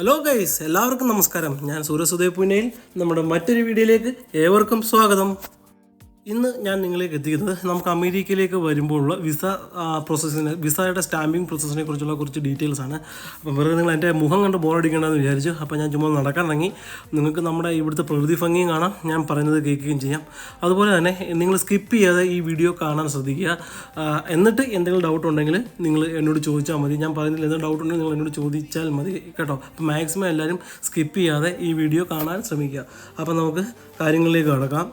Hello guys എല്ലാവർക്കും നമസ്കാരം. ഞാൻ സൂര്യസുദയ പൂനെയിൽ നമ്മുടെ മറ്റൊരു വീഡിയോയിലേക്ക് ഏവർക്കും സ്വാഗതം. ഇന്ന് ഞാൻ നിങ്ങളിലേക്ക് എത്തിക്കുന്നത് നമുക്ക് അമേരിക്കയിലേക്ക് വരുമ്പോഴുള്ള വിസ പ്രോസസ്സിനെ വിസയുടെ സ്റ്റാമ്പിംഗ് പ്രോസസ്സിനെ കുറിച്ചുള്ള കുറച്ച് ഡീറ്റെയിൽസ് ആണ്. അപ്പം വെറുതെ നിങ്ങൾ എന്റെ മുഖം കണ്ട് ബോറടിക്കേണ്ടെന്ന് വിചാരിച്ചു അപ്പോൾ ഞാൻ ചുമ്മാ നടക്കാൻ ഇറങ്ങി. നിങ്ങൾക്ക് നമ്മുടെ ഇവിടുത്തെ പ്രകൃതി ഭംഗിയും കാണാം. ഞാൻ പറയുന്നത് കേൾക്കുകയും ചെയ്യാം. അതുപോലെ തന്നെ നിങ്ങൾ സ്കിപ്പ് ചെയ്യാതെ ഈ വീഡിയോ കാണാൻ ശ്രദ്ധിക്കുക. എന്നിട്ട് എന്തെങ്കിലും ഡൗട്ട് ഉണ്ടെങ്കിൽ നിങ്ങൾ എന്നോട് ചോദിച്ചാൽ മതി. ഞാൻ പറയുന്നില്ല എന്തെങ്കിലും ഡൗട്ട് ഉണ്ടെങ്കിൽ നിങ്ങൾ എന്നോട് ചോദിച്ചാൽ മതി. കേട്ടോ? അപ്പോൾ മാക്സിമം എല്ലാവരും സ്കിപ്പ് ചെയ്യാതെ ഈ വീഡിയോ കാണാൻ ശ്രമിക്കുക. അപ്പോൾ നമുക്ക് കാര്യങ്ങളിലേക്ക് കടക്കാം.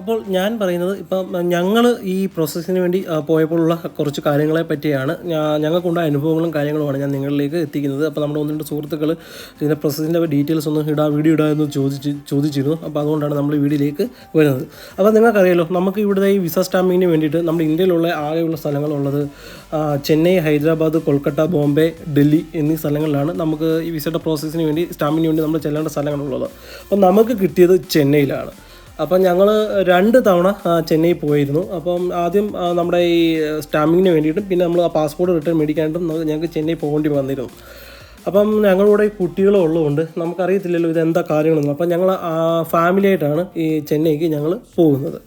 അപ്പോൾ ഞാൻ പറയുന്നത് ഇപ്പം ഞങ്ങൾ ഈ പ്രോസസ്സിന് വേണ്ടി പോയപ്പോഴുള്ള കുറച്ച് കാര്യങ്ങളെ പറ്റിയാണ്. ഞങ്ങൾക്കുണ്ടായ അനുഭവങ്ങളും കാര്യങ്ങളുമാണ് ഞാൻ നിങ്ങളിലേക്ക് എത്തിക്കുന്നത്. അപ്പോൾ നമ്മുടെ ഒന്ന് രണ്ട് സുഹൃത്തുക്കൾ ഇതിന്റെ പ്രോസസ്സിന്റെ ഡീറ്റെയിൽസ് ഒന്ന് ഇടാ വീഡിയോ ഇടാ എന്ന് ചോദിച്ച് ചോദിച്ചിരുന്നു. അപ്പോൾ അതുകൊണ്ടാണ് നമ്മൾ വീഡിയോയിലേക്ക് വരുന്നത്. അപ്പോൾ നിങ്ങൾക്കറിയാലോ നമുക്ക് ഇവിടുത്തെ ഈ വിസ സ്റ്റാമ്പിങ്ങിന് വേണ്ടിയിട്ട് നമ്മുടെ ഇന്ത്യയിലുള്ള ആകെയുള്ള സ്ഥലങ്ങളുള്ളത് ചെന്നൈ ഹൈദരാബാദ് കൊൽക്കത്ത ബോംബെ ഡൽഹി എന്നീ സ്ഥലങ്ങളിലാണ് നമുക്ക് ഈ വിസയുടെ പ്രോസസ്സിന് വേണ്ടി സ്റ്റാമ്പിങ്ങിന് വേണ്ടി നമ്മൾ ചെല്ലേണ്ട സ്ഥലങ്ങളുള്ളത്. അപ്പോൾ നമുക്ക് കിട്ടിയത് ചെന്നൈയിലാണ്. അപ്പം ഞങ്ങൾ രണ്ട് തവണ ചെന്നൈ പോയിരുന്നു. അപ്പം ആദ്യം നമ്മുടെ ഈ സ്റ്റാമ്പിങ്ങിന് വേണ്ടിയിട്ടും പിന്നെ നമ്മൾ ആ പാസ്പോർട്ട് റിട്ടേൺ മേടിക്കാനായിട്ടും ഞങ്ങൾക്ക് ചെന്നൈ പോകേണ്ടി വന്നിരുന്നു. അപ്പം ഞങ്ങളുടെ കുട്ടികളും ഉള്ളതുകൊണ്ട് നമുക്കറിയത്തില്ലല്ലോ ഇത് എന്താ കാര്യങ്ങളൊന്നും. അപ്പം ഞങ്ങൾ ഫാമിലി ആയിട്ടാണ് ഈ ചെന്നൈക്ക് ഞങ്ങൾ പോകുന്നത്.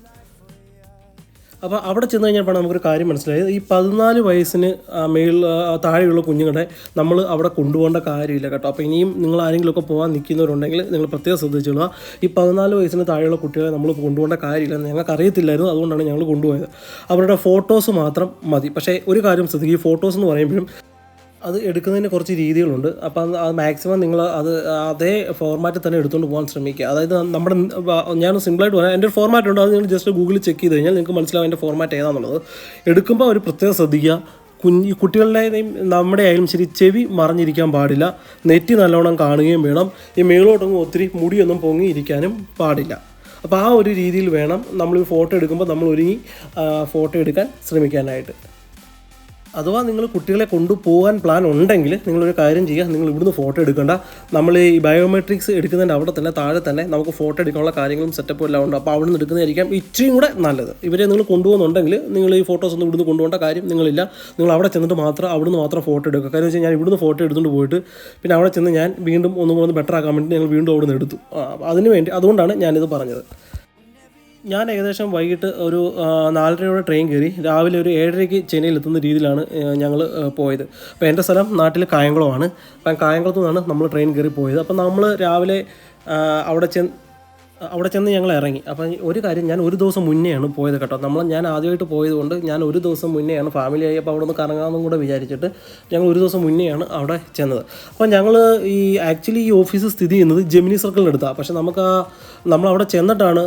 അപ്പോൾ അവിടെ ചെന്ന് കഴിഞ്ഞപ്പോൾ നമുക്കൊരു കാര്യം മനസ്സിലായി ഈ പതിനാല് വയസ്സിന് മേളിൽ താഴെയുള്ള കുഞ്ഞുങ്ങളെ നമ്മൾ അവിടെ കൊണ്ടുപോകേണ്ട കാര്യമില്ല കേട്ടോ. അപ്പോൾ ഇനിയും നിങ്ങൾ ആരെങ്കിലുമൊക്കെ പോകാൻ നിൽക്കുന്നവരുണ്ടെങ്കിൽ നിങ്ങൾ പ്രത്യേകം ശ്രദ്ധിച്ചോളുക. ഈ പതിനാല് വയസ്സിന് താഴെയുള്ള കുട്ടികളെ നമ്മൾ കൊണ്ടുപോകേണ്ട കാര്യമില്ല ഞങ്ങൾക്ക് അറിയത്തില്ലായിരുന്നു. അതുകൊണ്ടാണ് ഞങ്ങൾ കൊണ്ടുപോയത്. അവരുടെ ഫോട്ടോസ് മാത്രം മതി. പക്ഷേ ഒരു കാര്യം ശ്രദ്ധിക്കുക. ഈ ഫോട്ടോസ് എന്ന് പറയുമ്പോഴും അത് എടുക്കുന്നതിന് കുറച്ച് രീതികളുണ്ട്. അപ്പം അത് മാക്സിമം നിങ്ങൾ അത് അതേ ഫോർമാറ്റിൽ തന്നെ എടുത്തുകൊണ്ട് പോകാൻ ശ്രമിക്കുക. അതായത് നമ്മുടെ ഞാൻ സിമ്പിളായിട്ട് പറയാം. എന്റെ ഫോർമാറ്റ് ഉണ്ട്. അത് നിങ്ങൾ ജസ്റ്റ് ഗൂഗിളിൽ ചെക്ക് ചെയ്ത് കഴിഞ്ഞാൽ നിങ്ങൾക്ക് മനസ്സിലാവും എന്റെ ഫോർമാറ്റ് ഏതാണെന്നുള്ളത് എടുക്കുമ്പോൾ ഒരു പ്രത്യേകം ശ്രദ്ധിക്കുക. കുഞ്ഞ് കുട്ടികളുടെയും നമ്മുടെ ആയാലും ശരി ചെവി മറിഞ്ഞിരിക്കാൻ പാടില്ല. നെറ്റി നല്ലോണം കാണുകയും വേണം. ഈ മേളോട്ടൊന്നും ഒത്തിരി മുടിയൊന്നും പൊങ്ങിയിരിക്കാനും പാടില്ല. അപ്പോൾ ആ ഒരു രീതിയിൽ വേണം നമ്മൾ ഫോട്ടോ എടുക്കുമ്പോൾ നമ്മൾ ഒരുങ്ങി ഫോട്ടോ എടുക്കാൻ ശ്രമിക്കാനായിട്ട്. അഥവാ നിങ്ങൾ കുട്ടികളെ കൊണ്ടുപോകാൻ പ്ലാൻ ഉണ്ടെങ്കിൽ നിങ്ങളൊരു കാര്യം ചെയ്യുക. നിങ്ങൾ ഇവിടുന്ന് ഫോട്ടോ എടുക്കേണ്ട. നമ്മൾ ഈ ബയോമെട്രിക്സ് എടുക്കുന്നതിന്റെ അവിടെ തന്നെ താഴെ തന്നെ നമുക്ക് ഫോട്ടോ എടുക്കാനുള്ള കാര്യങ്ങളും സെറ്റപ്പും എല്ലാം ഉണ്ട്. അപ്പോൾ അവിടെ നിന്ന് എടുക്കുന്നതായിരിക്കാം ഇച്ചിരിയും കൂടെ നല്ലത്. ഇവരെ നിങ്ങൾ കൊണ്ടുപോകുന്നുണ്ടെങ്കിൽ നിങ്ങൾ ഈ ഫോട്ടോസ് ഒന്നും ഇവിടുന്ന് കൊണ്ടുപോകേണ്ട കാര്യം നിങ്ങളില്ല. നിങ്ങൾ അവിടെ ചെന്നിട്ട് മാത്രം അവിടുന്ന് മാത്രം ഫോട്ടോ എടുക്കുക. കാര്യം വെച്ചാൽ ഞാൻ ഇവിടുന്ന് ഫോട്ടോ എടുത്തുകൊണ്ട് പോയിട്ട് പിന്നെ അവിടെ ചെന്ന് ഞാൻ വീണ്ടും ഒന്നും കൂടെ ബെറ്റർ ആക്കാൻ വേണ്ടി ഞങ്ങൾ വീണ്ടും അവിടെ നിന്ന് എടുത്തു അതിന് വേണ്ടി അതുകൊണ്ടാണ് ഞാനിത് പറഞ്ഞത്. ഞാൻ ഏകദേശം വൈകിട്ട് ഒരു നാലരയോടെ ട്രെയിൻ കയറി രാവിലെ ഒരു ഏഴരയ്ക്ക് ചെന്നൈയിൽ എത്തുന്ന രീതിയിലാണ് ഞങ്ങൾ പോയത്. അപ്പോൾ എന്റെ സ്ഥലം നാട്ടിൽ കായംകുളമാണ്. അപ്പം കായംകുളത്തു നിന്നാണ് നമ്മൾ ട്രെയിൻ കയറി പോയത്. അപ്പം നമ്മൾ രാവിലെ അവിടെ ചെന്ന് അവിടെ ചെന്ന് ഞങ്ങൾ ഇറങ്ങി. അപ്പം ഒരു കാര്യം ഞാൻ ഒരു ദിവസം മുന്നെയാണ് പോയത് കേട്ടോ. നമ്മൾ ഞാൻ ആദ്യമായിട്ട് പോയതുകൊണ്ട് ഞാൻ ഒരു ദിവസം മുന്നെയാണ് ഫാമിലി ആയി അപ്പോൾ അവിടെ നിന്ന് കറങ്ങാമെന്നും കൂടെ വിചാരിച്ചിട്ട് ഞങ്ങൾ ഒരു ദിവസം മുന്നെയാണ് അവിടെ ചെന്നത്. അപ്പം ഞങ്ങൾ ഈ ആക്ച്വലി ഈ ഓഫീസ് സ്ഥിതി ചെയ്യുന്നത് ജെമിനി സർക്കിളിനടുത്താണ് പക്ഷേ നമുക്ക് ആ നമ്മൾ അവിടെ ചെന്നിട്ടാണ്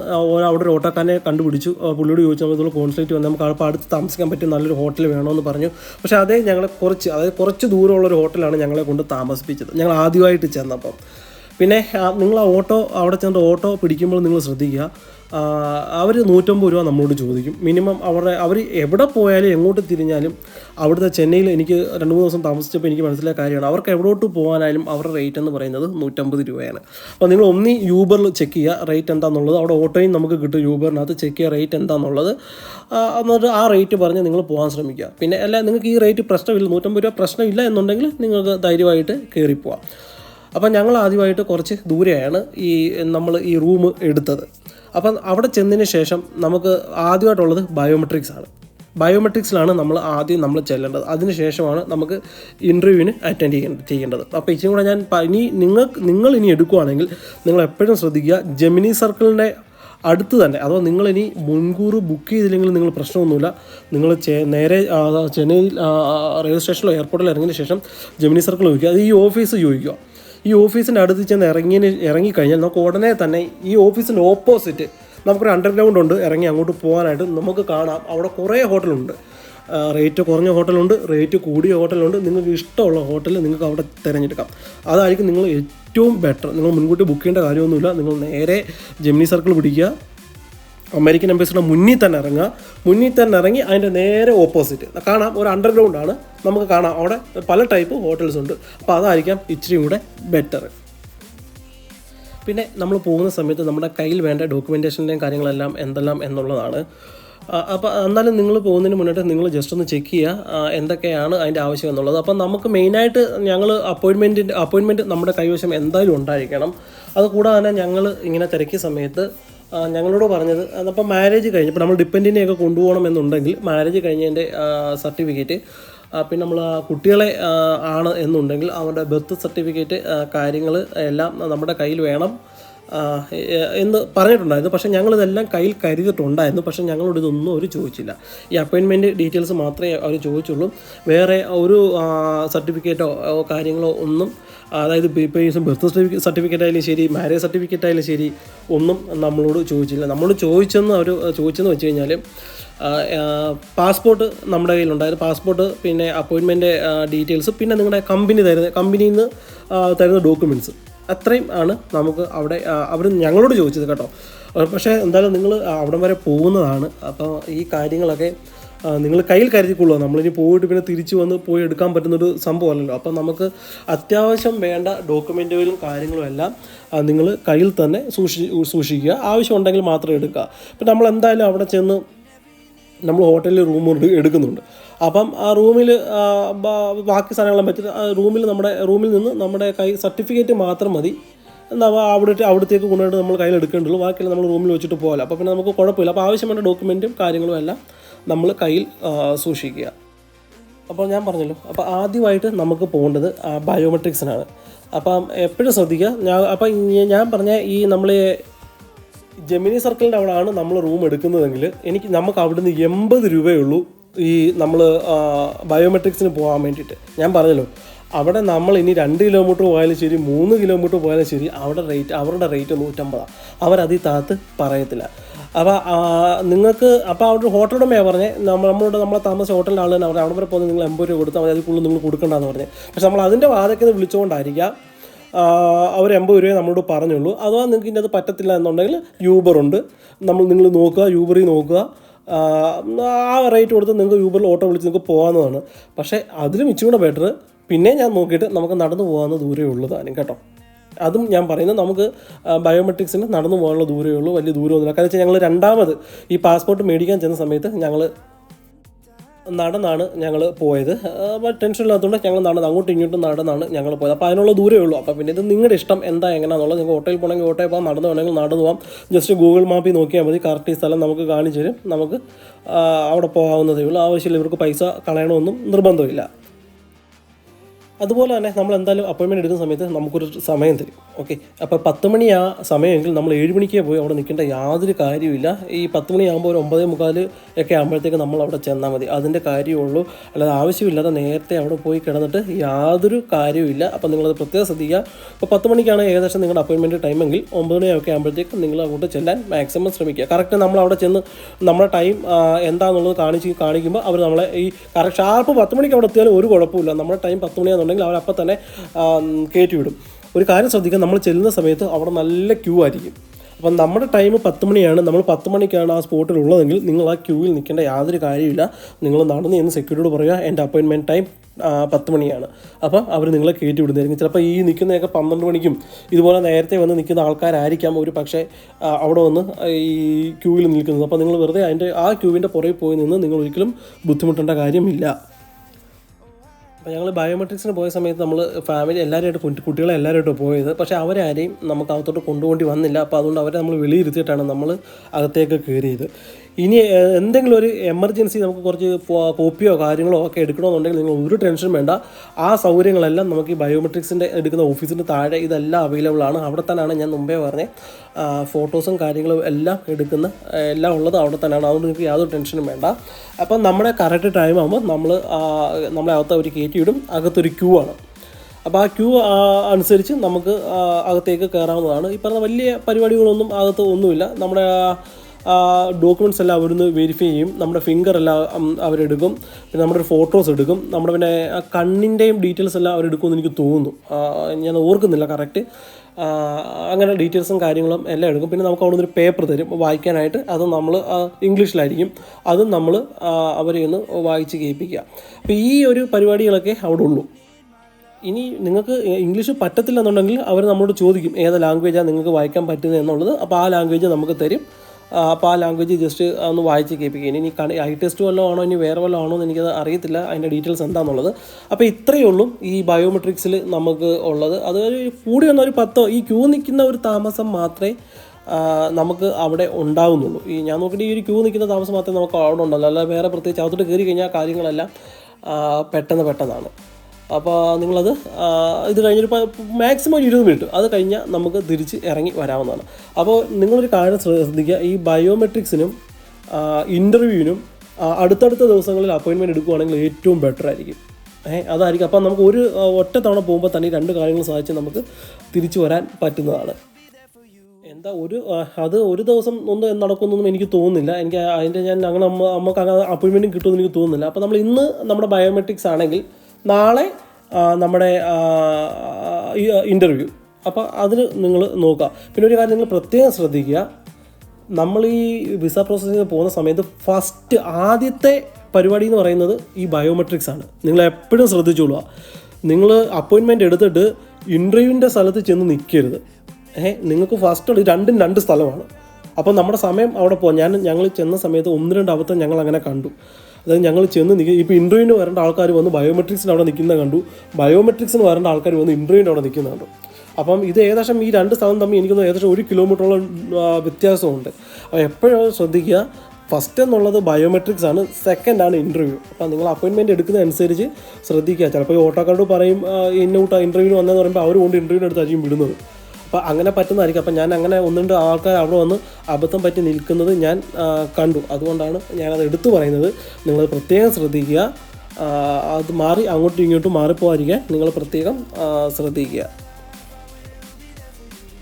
അവിടെ ഒരു ഓട്ടോക്കാരനെ കണ്ടുപിടിച്ചു. പുള്ളിയോട് ചോദിച്ചു നമ്മൾ കോൺസെൻട്രേറ്റ് വന്ന് നമുക്ക് അപ്പോൾ അടുത്ത് താമസിക്കാൻ പറ്റിയ നല്ലൊരു ഹോട്ടൽ വേണമെന്ന് പറഞ്ഞു. പക്ഷേ അതേ ഞങ്ങളെ കുറച്ച് അതായത് കുറച്ച് ദൂരമുള്ളൊരു ഹോട്ടലാണ് ഞങ്ങളെ കൊണ്ട് താമസിപ്പിച്ചത്. ഞങ്ങൾ ആദ്യമായിട്ട് ചെന്നപ്പം. പിന്നെ നിങ്ങൾ ആ ഓട്ടോ അവിടെ ചെന്നിട്ട് ഓട്ടോ പിടിക്കുമ്പോൾ നിങ്ങൾ ശ്രദ്ധിക്കുക. അവർ നൂറ്റമ്പത് രൂപ നമ്മളോട് ചോദിക്കും. മിനിമം അവരുടെ അവർ എവിടെ പോയാലും എങ്ങോട്ട് തിരിഞ്ഞാലും അവിടുത്തെ ചെന്നൈയിൽ എനിക്ക് രണ്ട് മൂന്ന് ദിവസം താമസിച്ചപ്പോൾ എനിക്ക് മനസ്സിലായ കാര്യമാണ്. അവർക്ക് എവിടോട്ട് പോകാനായാലും അവരുടെ റേറ്റ് എന്ന് പറയുന്നത് നൂറ്റമ്പത് രൂപയാണ്. അപ്പോൾ നിങ്ങൾ ഒന്നി യൂബറിൽ ചെക്ക് ചെയ്യുക റേറ്റ് എന്താണെന്നുള്ളത് അവിടെ ഓട്ടോയും നമുക്ക് കിട്ടും യൂബറിനകത്ത് ചെക്ക് ചെയ്യുക റേറ്റ് എന്താണെന്നുള്ളത് എന്നിട്ട് ആ റേറ്റ് പറഞ്ഞ് നിങ്ങൾ പോകാൻ ശ്രമിക്കുക. പിന്നെ അല്ല നിങ്ങൾക്ക് ഈ റേറ്റ് പ്രശ്നമില്ല. നൂറ്റമ്പത് രൂപ പ്രശ്നമില്ല എന്നുണ്ടെങ്കിൽ നിങ്ങൾക്ക് ധൈര്യമായിട്ട് കയറിപ്പോവാം പോവാം അപ്പം ഞങ്ങൾ ആദ്യമായിട്ട് കുറച്ച് ദൂരെയാണ് ഈ നമ്മൾ ഈ റൂം എടുത്തത്. അപ്പം അവിടെ ചെന്നതിന് ശേഷം നമുക്ക് ആദ്യമായിട്ടുള്ളത് ബയോമെട്രിക്സ് ആണ്. ബയോമെട്രിക്സിലാണ് നമ്മൾ ആദ്യം നമ്മൾ ചെല്ലേണ്ടത്. അതിന് ശേഷമാണ് നമുക്ക് ഇന്റർവ്യൂവിന് അറ്റൻഡ് ചെയ്യേണ്ടത് ചെയ്യേണ്ടത്. അപ്പോൾ ഇച്ചിരി കൂടെ ഞാൻ ഇനി നിങ്ങൾക്ക് നിങ്ങൾ ഇനി എടുക്കുവാണെങ്കിൽ നിങ്ങൾ എപ്പോഴും ശ്രദ്ധിക്കുക ജെമിനി സർക്കിളിന്റെ അടുത്ത് തന്നെ അഥവാ നിങ്ങളിനി മുൻകൂർ ബുക്ക് ചെയ്തില്ലെങ്കിൽ നിങ്ങൾ പ്രശ്നമൊന്നുമില്ല. നിങ്ങൾ നേരെ ചെന്നൈയിൽ റെയിൽവേ സ്റ്റേഷനിലോ എയർപോർട്ടിലോ ഇറങ്ങിയതിന് ശേഷം ജെമിനി സർക്കിൾ ചോദിക്കുക അത് ഈ ഓഫീസ് ചോദിക്കുക. ഈ ഓഫീസിന്റെ അടുത്ത് ചെന്ന് ഇറങ്ങിയതിന് ഇറങ്ങിക്കഴിഞ്ഞാൽ നമുക്ക് ഉടനെ തന്നെ ഈ ഓഫീസിന്റെ ഓപ്പോസിറ്റ് നമുക്കൊരു അണ്ടർഗ്രൗണ്ട് ഉണ്ട്. ഇറങ്ങി അങ്ങോട്ട് പോകാനായിട്ട് നമുക്ക് കാണാം. അവിടെ കുറേ ഹോട്ടലുണ്ട്. റേറ്റ് കുറഞ്ഞ ഹോട്ടലുണ്ട് റേറ്റ് കൂടിയ ഹോട്ടലുണ്ട്. നിങ്ങൾക്ക് ഇഷ്ടമുള്ള ഹോട്ടൽ നിങ്ങൾക്ക് അവിടെ തിരഞ്ഞെടുക്കാം. അതായിരിക്കും നിങ്ങൾ ഏറ്റവും ബെറ്റർ നിങ്ങൾ മുൻകൂട്ടി ബുക്ക് ചെയ്യേണ്ട കാര്യമൊന്നുമില്ല. നിങ്ങൾ നേരെ ജെമിനി സർക്കിൾ പിടിക്കുക. അമേരിക്കൻ എംബസിയുടെ മുന്നിൽ തന്നെ ഇറങ്ങുക. മുന്നിൽ തന്നെ ഇറങ്ങി അതിന്റെ നേരെ ഓപ്പോസിറ്റ് കാണാം ഒരു അണ്ടർഗ്രൗണ്ട് ആണ്. നമുക്ക് കാണാം അവിടെ പല ടൈപ്പ് ഹോട്ടൽസ് ഉണ്ട്. അപ്പോൾ അതായിരിക്കാം ഇച്ചിരിയും കൂടെ ബെറ്റർ പിന്നെ നമ്മൾ പോകുന്ന സമയത്ത് നമ്മുടെ കയ്യിൽ വേണ്ട ഡോക്യുമെന്റേഷന്റെയും കാര്യങ്ങളെല്ലാം എന്തെല്ലാം എന്നുള്ളതാണ്. അപ്പോൾ എന്നാലും നിങ്ങൾ പോകുന്നതിന് മുന്നിട്ട് നിങ്ങൾ ജസ്റ്റ് ഒന്ന് ചെക്ക് ചെയ്യുക എന്തൊക്കെയാണ് അതിന്റെ ആവശ്യം എന്നുള്ളത്. അപ്പം നമുക്ക് മെയിനായിട്ട് ഞങ്ങൾ അപ്പോയിൻമെന്റിന്റെ അപ്പോയിൻമെന്റ് നമ്മുടെ കൈവശം എന്തായാലും ഉണ്ടായിരിക്കണം. അതുകൂടാതെ തന്നെ ഞങ്ങൾ ഇങ്ങനെ തിരക്കിയ സമയത്ത് ഞങ്ങളോട് പറഞ്ഞത് അപ്പോൾ മാരേജ് കഴിഞ്ഞ് ഇപ്പോൾ നമ്മൾ ഡിപ്പെൻഡിനെയൊക്കെ കൊണ്ടുപോകണം എന്നുണ്ടെങ്കിൽ മാരേജ് കഴിഞ്ഞതിന്റെ സർട്ടിഫിക്കറ്റ് പിന്നെ നമ്മൾ കുട്ടികളെ ആണ് എന്നുണ്ടെങ്കിൽ അവരുടെ ബർത്ത് സർട്ടിഫിക്കറ്റ് കാര്യങ്ങൾ എല്ലാം നമ്മുടെ കയ്യിൽ വേണം. എന്ന് പറഞ്ഞിട്ടുണ്ടായിരുന്നു. പക്ഷേ ഞങ്ങളിതെല്ലാം കയ്യിൽ കരുതിയിട്ടുണ്ടായിരുന്നു. പക്ഷേ ഞങ്ങളോട് ഇതൊന്നും അവർ ചോദിച്ചില്ല. ഈ അപ്പോയിൻമെന്റ് ഡീറ്റെയിൽസ് മാത്രമേ അവർ ചോദിച്ചുള്ളൂ. വേറെ ഒരു സർട്ടിഫിക്കറ്റോ കാര്യങ്ങളോ ഒന്നും അതായത് ഇപ്പോൾ ബർത്ത് സർട്ടിഫിക്കറ്റ് സർട്ടിഫിക്കറ്റ് ആയാലും ശരി മാരേജ് സർട്ടിഫിക്കറ്റ് ആയാലും ശരി ഒന്നും നമ്മളോട് ചോദിച്ചില്ല. നമ്മൾ ചോദിച്ചെന്ന് അവർ ചോദിച്ചെന്ന് വെച്ച് കഴിഞ്ഞാൽ പാസ്പോർട്ട് നമ്മുടെ കയ്യിലുണ്ടായിരുന്നു. പാസ്പോർട്ട് പിന്നെ അപ്പോയിൻമെന്റ് ഡീറ്റെയിൽസ് പിന്നെ നിങ്ങളുടെ കമ്പനി തരുന്ന കമ്പനിയിൽ നിന്ന് തരുന്ന ഡോക്യുമെന്റ്സ് അത്രയും ആണ് നമുക്ക് അവിടെ അവർ ഞങ്ങളോട് ചോദിച്ചത് കേട്ടോ. പക്ഷേ എന്തായാലും നിങ്ങൾ അവിടം വരെ പോകുന്നതാണ്. അപ്പോൾ ഈ കാര്യങ്ങളൊക്കെ നിങ്ങൾ കയ്യിൽ കരുതിക്കൊള്ളുക. നമ്മളിനി പോയിട്ട് പിന്നെ തിരിച്ചു വന്ന് പോയി എടുക്കാൻ പറ്റുന്നൊരു സംഭവമല്ലല്ലോ. അപ്പം നമുക്ക് അത്യാവശ്യം വേണ്ട ഡോക്യുമെന്റുകളും കാര്യങ്ങളും എല്ലാം നിങ്ങൾ കയ്യിൽ തന്നെ സൂക്ഷി സൂക്ഷിക്കുക. ആവശ്യമുണ്ടെങ്കിൽ മാത്രം എടുക്കുക. ഇപ്പം നമ്മൾ എന്തായാലും അവിടെ ചെന്ന് നമ്മൾ ഹോട്ടലിൽ റൂം എടുക്കുന്നുണ്ട്. അപ്പം ആ റൂമിൽ ബാക്കി സാധനങ്ങളെല്ലാം പറ്റി റൂമിൽ നമ്മുടെ റൂമിൽ നിന്ന് നമ്മുടെ കൈ സർട്ടിഫിക്കറ്റ് മാത്രം മതി. അവിടെ അവിടത്തേക്ക് കൊണ്ടുപോയിട്ട് നമ്മൾ കയ്യിൽ എടുക്കേണ്ടുള്ളൂ ബാക്കിയെല്ലാം നമ്മൾ റൂമിൽ വെച്ചിട്ട് പോകാമല്ലോ അപ്പോൾ പിന്നെ നമുക്ക് കുഴപ്പമില്ല. അപ്പോൾ ആവശ്യമായ ഡോക്യുമെന്റും കാര്യങ്ങളും എല്ലാം നമ്മൾ കയ്യിൽ സൂക്ഷിക്കുക. അപ്പോൾ ഞാൻ പറഞ്ഞല്ലോ. അപ്പോൾ ആദ്യമായിട്ട് നമുക്ക് പോകേണ്ടത് ബയോമെട്രിക്സിനാണ്. അപ്പം എപ്പോഴും ശ്രദ്ധിക്കുക. ഞാൻ അപ്പം ഞാൻ പറഞ്ഞ ഈ നമ്മൾ ജെമിനി സർക്കിളിന്റെ അവിടെ ആണ് നമ്മൾ റൂം എടുക്കുന്നതെങ്കിൽ എനിക്ക് നമുക്ക് അവിടുന്ന് എൺപത് രൂപയുള്ളൂ ഈ നമ്മൾ ബയോമെട്രിക്സിന് പോകാൻ വേണ്ടിയിട്ട്. ഞാൻ പറഞ്ഞല്ലോ അവിടെ നമ്മൾ ഇനി രണ്ട് കിലോമീറ്റർ പോയാലും ശരി മൂന്ന് കിലോമീറ്റർ പോയാലും ശരി അവിടെ റേറ്റ് അവരുടെ റേറ്റ് നൂറ്റമ്പതാണ് അവരതിൽ താത്ത് പറയത്തില്ല. അപ്പോൾ നിങ്ങൾക്ക് അപ്പോൾ അവിടെ ഒരു ഹോട്ടൽ ഉടമയാണ് പറഞ്ഞത് നമ്മൾ നമ്മളോട് നമ്മളെ താമസ ഹോട്ടലിന്റെ ആൾ തന്നെ അവർ അവിടെ വരെ പോകുന്നത് നിങ്ങൾ എൺപത് രൂപ കൊടുത്താൽ മതി അതിൽ കൂടുതൽ നിങ്ങൾ കൊടുക്കണ്ടെന്ന് പറഞ്ഞത് പക്ഷെ നമ്മൾ അതിന്റെ വാദത്തിൽ നിന്ന് വിളിച്ചുകൊണ്ടായിരിക്കാം അവർ എൺപത് രൂപയെ നമ്മളോട് പറഞ്ഞുള്ളൂ. അഥവാ നിങ്ങൾക്ക് ഇതിനകത്ത് പറ്റത്തില്ല എന്നുണ്ടെങ്കിൽ യൂബറുണ്ട് നമ്മൾ നിങ്ങൾ നോക്കുക യൂബറിൽ നോക്കുക. ആ, റേറ്റ് കൊടുത്ത് നിങ്ങൾക്ക് യൂബറിൽ ഓട്ടോ വിളിച്ച് നിങ്ങൾക്ക് പോകാവുന്നതാണ്. പക്ഷേ അതിലും ഇച്ചിരി ബെറ്റർ പിന്നെ ഞാൻ നോക്കിയിട്ട് നമുക്ക് നടന്നു പോകാവുന്ന ദൂരമേ ഉള്ളൂ താനും കേട്ടോ. അതും ഞാൻ പറയുന്നത് നമുക്ക് ബയോമെട്രിക്സിന് നടന്നു പോകാനുള്ള ദൂരമേ ഉള്ളൂ. വലിയ ദൂരമൊന്നുമില്ല. കാരണം വെച്ചാൽ ഞങ്ങൾ രണ്ടാമത് ഈ പാസ്പോർട്ട് മേടിക്കാൻ ചെന്ന സമയത്ത് ഞങ്ങൾ നടന്നാണ് ഞങ്ങൾ പോയത്. അപ്പോൾ ടെൻഷൻ ഇല്ലാത്തതുകൊണ്ട് ഞങ്ങൾ നടന്ന് അങ്ങോട്ടും ഇങ്ങോട്ടും നടന്നാണ് ഞങ്ങൾ പോയത്. അപ്പോൾ അതിനുള്ള ദൂരമേ ഉള്ളൂ. അപ്പോൾ പിന്നെ ഇത് നിങ്ങളുടെ ഇഷ്ടം എന്താ എങ്ങനെയാണെന്നുള്ളത് നിങ്ങൾക്ക് ഹോട്ടലിൽ പോകണമെങ്കിൽ ഹോട്ടലിൽ പോകാം നടന്നു വേണമെങ്കിൽ നടന്നു പോകാം ജസ്റ്റ് ഗൂഗിൾ മാപ്പിൽ നോക്കിയാൽ മതി കറക്റ്റ് സ്ഥലം നമുക്ക് കാണിച്ചു തരും. നമുക്ക് അവിടെ പോകാവുന്നതേ ഉള്ളൂ. ആവശ്യമില്ല ഇവർക്ക് പൈസ കളയണമെന്നും നിർബന്ധമില്ല. അതുപോലെ തന്നെ നമ്മൾ എന്തായാലും അപ്പോയിൻമെന്റ് എടുക്കുന്ന സമയത്ത് നമുക്കൊരു സമയം തരും. ഓക്കെ അപ്പോൾ പത്ത് മണി ആ സമയമെങ്കിൽ നമ്മൾ ഏഴ് മണിക്കേ പോയി അവിടെ നിൽക്കേണ്ട യാതൊരു കാര്യമില്ല ഈ പത്ത് മണിയാകുമ്പോൾ ഒരു ഒമ്പതേ മുക്കാൽ ഒക്കെ ആകുമ്പോഴത്തേക്ക് നമ്മൾ അവിടെ ചെന്നാൽ മതി. അതിന്റെ കാര്യമുള്ളൂ അല്ലാതെ ആവശ്യമില്ലാതെ നേരത്തെ അവിടെ പോയി കിടന്നിട്ട് യാതൊരു കാര്യമില്ല അപ്പോൾ നിങ്ങളത് പ്രത്യേകം ശ്രദ്ധിക്കുക. അപ്പോൾ പത്ത് മണിക്കാണ് ഏകദേശം നിങ്ങളുടെ അപ്പോയിൻമെന്റ് ടൈമെങ്കിൽ ഒമ്പത് മണിയൊക്കെ ആകുമ്പോഴത്തേക്ക് നിങ്ങൾ അങ്ങോട്ട് ചെല്ലാൻ മാക്സിമം ശ്രമിക്കുക. കറക്റ്റ് നമ്മൾ അവിടെ ചെന്ന് നമ്മുടെ ടൈം എന്താണെന്നുള്ളത് കാണിച്ച് കാണിക്കുമ്പോൾ അവർ നമ്മളെ ഈ കറക്റ്റ് ഷാർപ്പ് പത്ത് മണിക്ക് അവിടെ എത്തിയാലും ഒരു കുഴപ്പമില്ല നമ്മുടെ ടൈം പത്ത് മണിയാണെന്നുണ്ടെങ്കിൽ അവർ അപ്പം തന്നെ കയറ്റി വിടും ഒരു കാര്യം ശ്രദ്ധിക്കുക നമ്മൾ ചെല്ലുന്ന സമയത്ത് അവിടെ നല്ല ക്യൂ ആയിരിക്കും. അപ്പം നമ്മുടെ ടൈം പത്ത് മണിയാണ് നമ്മൾ പത്ത് മണിക്കാണ് ആ സ്പോട്ടിൽ ഉള്ളതെങ്കിൽ നിങ്ങൾ ആ ക്യൂവിൽ നിൽക്കേണ്ട യാതൊരു കാര്യമില്ല നിങ്ങൾ നടന്ന് എന്ന് സെക്യൂരിറ്റിയോട് പറയുക എന്റെ അപ്പോയിൻമെന്റ് ടൈം പത്ത് മണിയാണ്. അപ്പോൾ അവർ നിങ്ങളെ കയറ്റി വിടുന്നതായിരിക്കും. ചിലപ്പോൾ ഈ നിൽക്കുന്നതൊക്കെ പന്ത്രണ്ട് മണിക്കും ഇതുപോലെ നേരത്തെ വന്ന് നിൽക്കുന്ന ആൾക്കാരായിരിക്കാം ഒരു പക്ഷേ അവിടെ വന്ന് ഈ ക്യൂവിൽ നിൽക്കുന്നത്. അപ്പോൾ നിങ്ങൾ വെറുതെ അതിന്റെ ആ ക്യൂവിന്റെ പുറകെ പോയി നിന്ന് നിങ്ങൾ ഒരിക്കലും ബുദ്ധിമുട്ടേണ്ട കാര്യമില്ല. അപ്പോൾ ഞങ്ങൾ ബയോമെട്രിക്സിന് പോയ സമയത്ത് നമ്മൾ ഫാമിലി എല്ലാവരുമായിട്ട് കുട്ടി- കുട്ടികളെ എല്ലാവരുമായിട്ട് പോയത്. പക്ഷേ അവരാരെയും നമുക്ക് അകത്തോട്ട് കൊണ്ടുപോണ്ടി വന്നില്ല. അപ്പോൾ അതുകൊണ്ട് അവരെ നമ്മൾ വെളിയിരുത്തിയിട്ടാണ് നമ്മൾ അകത്തേക്ക് കയറിയത്. ഇനി എന്തെങ്കിലും ഒരു എമർജൻസി നമുക്ക് കുറച്ച് കോപ്പിയോ കാര്യങ്ങളോ ഒക്കെ എടുക്കണമെന്നുണ്ടെങ്കിൽ നിങ്ങൾ ഒരു ടെൻഷനും വേണ്ട. ആ സൗകര്യങ്ങളെല്ലാം നമുക്ക് ഈ ബയോമെട്രിക്സിന്റെ എടുക്കുന്ന ഓഫീസിന്റെ താഴെ ഇതെല്ലാം അവൈലബിൾ ആണ്. അവിടെ തന്നെയാണ് ഞാൻ മുമ്പേ പറഞ്ഞ ഫോട്ടോസും കാര്യങ്ങളും എല്ലാം എടുക്കുന്ന എല്ലാം ഉള്ളത് അവിടെ തന്നെയാണ്. അതുകൊണ്ട് നിങ്ങൾക്ക് യാതൊരു ടെൻഷനും വേണ്ട. അപ്പം നമ്മുടെ കറക്റ്റ് ടൈം ആകുമ്പോൾ നമ്മൾ നമ്മളെ അകത്ത് അവർ കയറ്റിയിടും. അകത്തൊരു ക്യൂ ആണ്. അപ്പോൾ ആ ക്യൂ അനുസരിച്ച് നമുക്ക് അകത്തേക്ക് കയറാവുന്നതാണ്. ഈ പറഞ്ഞ വലിയ പരിപാടികളൊന്നും അകത്ത് ഒന്നുമില്ല. നമ്മുടെ ഡോക്യുമെന്റ്സ് എല്ലാം അവിടുന്ന് വെരിഫൈ ചെയ്യും. നമ്മുടെ ഫിംഗർ എല്ലാം അവരെടുക്കും. പിന്നെ നമ്മുടെ ഫോട്ടോസ് എടുക്കും. നമ്മുടെ പിന്നെ കണ്ണിന്റെയും ഡീറ്റെയിൽസ് എല്ലാം അവരെടുക്കുമെന്ന് എനിക്ക് തോന്നുന്നു. ഞാൻ ഓർക്കുന്നില്ല കറക്റ്റ് അങ്ങനെ ഡീറ്റെയിൽസും കാര്യങ്ങളും എല്ലാം എടുക്കും. പിന്നെ നമുക്ക് അവിടെ ഒരു പേപ്പർ തരും. വായിക്കാനായിട്ട് അത് നമ്മൾ ഇംഗ്ലീഷിലായിരിക്കും. അതും നമ്മൾ അവരെ ഒന്ന് വായിച്ച് കേൾപ്പിക്കുക. അപ്പോൾ ഈ ഒരു പരിപാടികളൊക്കെ അവിടെ ഉള്ളൂ. ഇനി നിങ്ങൾക്ക് ഇംഗ്ലീഷ് പറ്റത്തില്ല എന്നുണ്ടെങ്കിൽ അവർ നമ്മളോട് ചോദിക്കും ഏത് ലാംഗ്വേജാണ് നിങ്ങൾക്ക് വായിക്കാൻ പറ്റുന്നത് എന്നുള്ളത് അപ്പോൾ ആ ലാംഗ്വേജ് നമുക്ക് തരും. അപ്പോൾ ആ ലാംഗ്വേജ് ജസ്റ്റ് ഒന്ന് വായിച്ച് കേൾപ്പിക്കുക. ഇനി കണി ഐ ടെസ്റ്റ് വല്ലതും ആണോ ഇനി വേറെ വല്ലതും ആണോ എന്ന് എനിക്കത് അറിയത്തില്ല. അതിന്റെ ഡീറ്റെയിൽസ് എന്താണെന്നുള്ളത് അപ്പോൾ ഇത്രയേ ഉള്ളൂ ഈ ബയോമെട്രിക്സിൽ നമുക്ക് ഉള്ളത്. അത് കൂടി വന്ന ഒരു പത്തോ ഈ ക്യൂ നിൽക്കുന്ന ഒരു താമസം മാത്രമേ നമുക്ക് അവിടെ ഉണ്ടാവുന്നുള്ളൂ. ഈ ഞാൻ നോക്കിയിട്ട് ഈ ഒരു ക്യൂ നിൽക്കുന്ന താമസം മാത്രമേ നമുക്ക് അവിടെ ഉണ്ടല്ലോ അല്ലാതെ വേറെ പ്രത്യേകിച്ച് അകത്തോട്ട് കയറി കഴിഞ്ഞാൽ കാര്യങ്ങളെല്ലാം പെട്ടെന്ന് പെട്ടെന്നാണ്. അപ്പോൾ നിങ്ങളത് ഇത് കഴിഞ്ഞൊരു മാക്സിമം ഒരു ഇരുപത് മിനിറ്റ് അത് കഴിഞ്ഞാൽ നമുക്ക് തിരിച്ച് ഇറങ്ങി വരാവുന്നതാണ്. അപ്പോൾ നിങ്ങളൊരു കാര്യം ശ്രദ്ധിക്കുക ഈ ബയോമെട്രിക്സിനും ഇന്റർവ്യൂവിനും അടുത്തടുത്ത ദിവസങ്ങളിൽ അപ്പോയിൻമെന്റ് എടുക്കുകയാണെങ്കിൽ ഏറ്റവും ബെറ്റർ ആയിരിക്കും. ഏഹ് അതായിരിക്കും. അപ്പം നമുക്ക് ഒരു ഒറ്റ പോകുമ്പോൾ തന്നെ രണ്ട് കാര്യങ്ങൾ സാധിച്ച് നമുക്ക് തിരിച്ചു വരാൻ പറ്റുന്നതാണ്. എന്താ ഒരു അത് ഒരു ദിവസം ഒന്നും നടക്കുന്നൊന്നും എനിക്ക് തോന്നുന്നില്ല. എനിക്ക് അതിന്റെ ഞാൻ അങ്ങനെ അമ്മ നമുക്ക് അങ്ങനെ അപ്പോയിൻമെന്റും കിട്ടുമെന്ന് എനിക്ക് തോന്നുന്നില്ല. അപ്പോൾ നമ്മൾ ഇന്ന് നമ്മുടെ ബയോമെട്രിക്സ് ആണെങ്കിൽ നാളെ നമ്മുടെ ഇന്റർവ്യൂ അപ്പോൾ അതിന് നിങ്ങൾ നോക്കുക. പിന്നെ ഒരു കാര്യം നിങ്ങൾ പ്രത്യേകം ശ്രദ്ധിക്കുക. നമ്മൾ ഈ വിസ പ്രോസസ്സിങ്ങിന് പോകുന്ന സമയത്ത് ഫസ്റ്റ് ആദ്യത്തെ പരിപാടി എന്ന് പറയുന്നത് ഈ ബയോമെട്രിക്സ് ആണ്. നിങ്ങൾ എപ്പോഴും ശ്രദ്ധിച്ചോളുക. നിങ്ങൾ അപ്പോയിൻമെന്റ് എടുത്തിട്ട് ഇന്റർവ്യൂവിന്റെ സ്ഥലത്ത് ചെന്ന് നിൽക്കരുത് ഏഹ് നിങ്ങൾക്ക് ഫസ്റ്റ് രണ്ടും രണ്ട് സ്ഥലമാണ്. അപ്പോൾ നമ്മുടെ സമയം അവിടെ പോകാം ഞാൻ ഞങ്ങൾ ചെന്ന സമയത്ത് ഒന്ന് രണ്ട് അബദ്ധം ഞങ്ങൾ അങ്ങനെ കണ്ടു. അതായത് ഞങ്ങൾ ചെന്ന് നിൽക്കുക ഇപ്പോൾ ഇന്റർവ്യൂവിന് വരേണ്ട ആൾക്കാർ വന്ന് ബയോമെട്രിക്സിന് അവിടെ നിൽക്കുന്ന കണ്ടു. ബയോമെട്രിക്സിന് വരേണ്ട ആൾക്കാർ വന്ന് ഇന്റർവ്യൂവിന്റെ അവിടെ നിൽക്കുന്ന കണ്ടു. അപ്പം ഇത് ഏകദേശം ഈ രണ്ട് സ്ഥലം തമ്മിൽ എനിക്കൊന്ന് ഏകദേശം ഒരു കിലോമീറ്ററോളം വ്യത്യാസമുണ്ട്. അപ്പോൾ എപ്പോഴും ശ്രദ്ധിക്കുക ഫസ്റ്റ് എന്നുള്ളത് ബയോമെട്രിക്സ് ആണ് സെക്കൻഡ് ആണ് ഇന്റർവ്യൂ അപ്പോൾ നിങ്ങൾ അപ്പോയിൻമെന്റ് എടുക്കുന്നതനുസരിച്ച് ശ്രദ്ധിക്കുക. ചിലപ്പോൾ ഈ ഓട്ടോ കാർഡ് പറയും ഇന്ന കൂട്ട ഇന്റർവ്യൂവിന് വന്നതെന്ന് പറയുമ്പോൾ അവർ കൊണ്ട് ഇന്റർവ്യൂവിന് എടുത്തായിരിക്കും വിടുന്നത്. അപ്പോൾ അങ്ങനെ പറ്റുന്നതായിരിക്കും. അപ്പോൾ ഞാൻ അങ്ങനെ ഒന്ന് രണ്ട് ആൾക്കാർ അവിടെ വന്ന് അബദ്ധം പറ്റി നിൽക്കുന്നത് ഞാൻ കണ്ടു. അതുകൊണ്ടാണ് ഞാനത് എടുത്തു പറയുന്നത്. നിങ്ങൾ പ്രത്യേകം ശ്രദ്ധിക്കുക. അത് മാറി അങ്ങോട്ടും ഇങ്ങോട്ടും മാറിപ്പോകാതിരിക്കാൻ നിങ്ങൾ പ്രത്യേകം ശ്രദ്ധിക്കുക.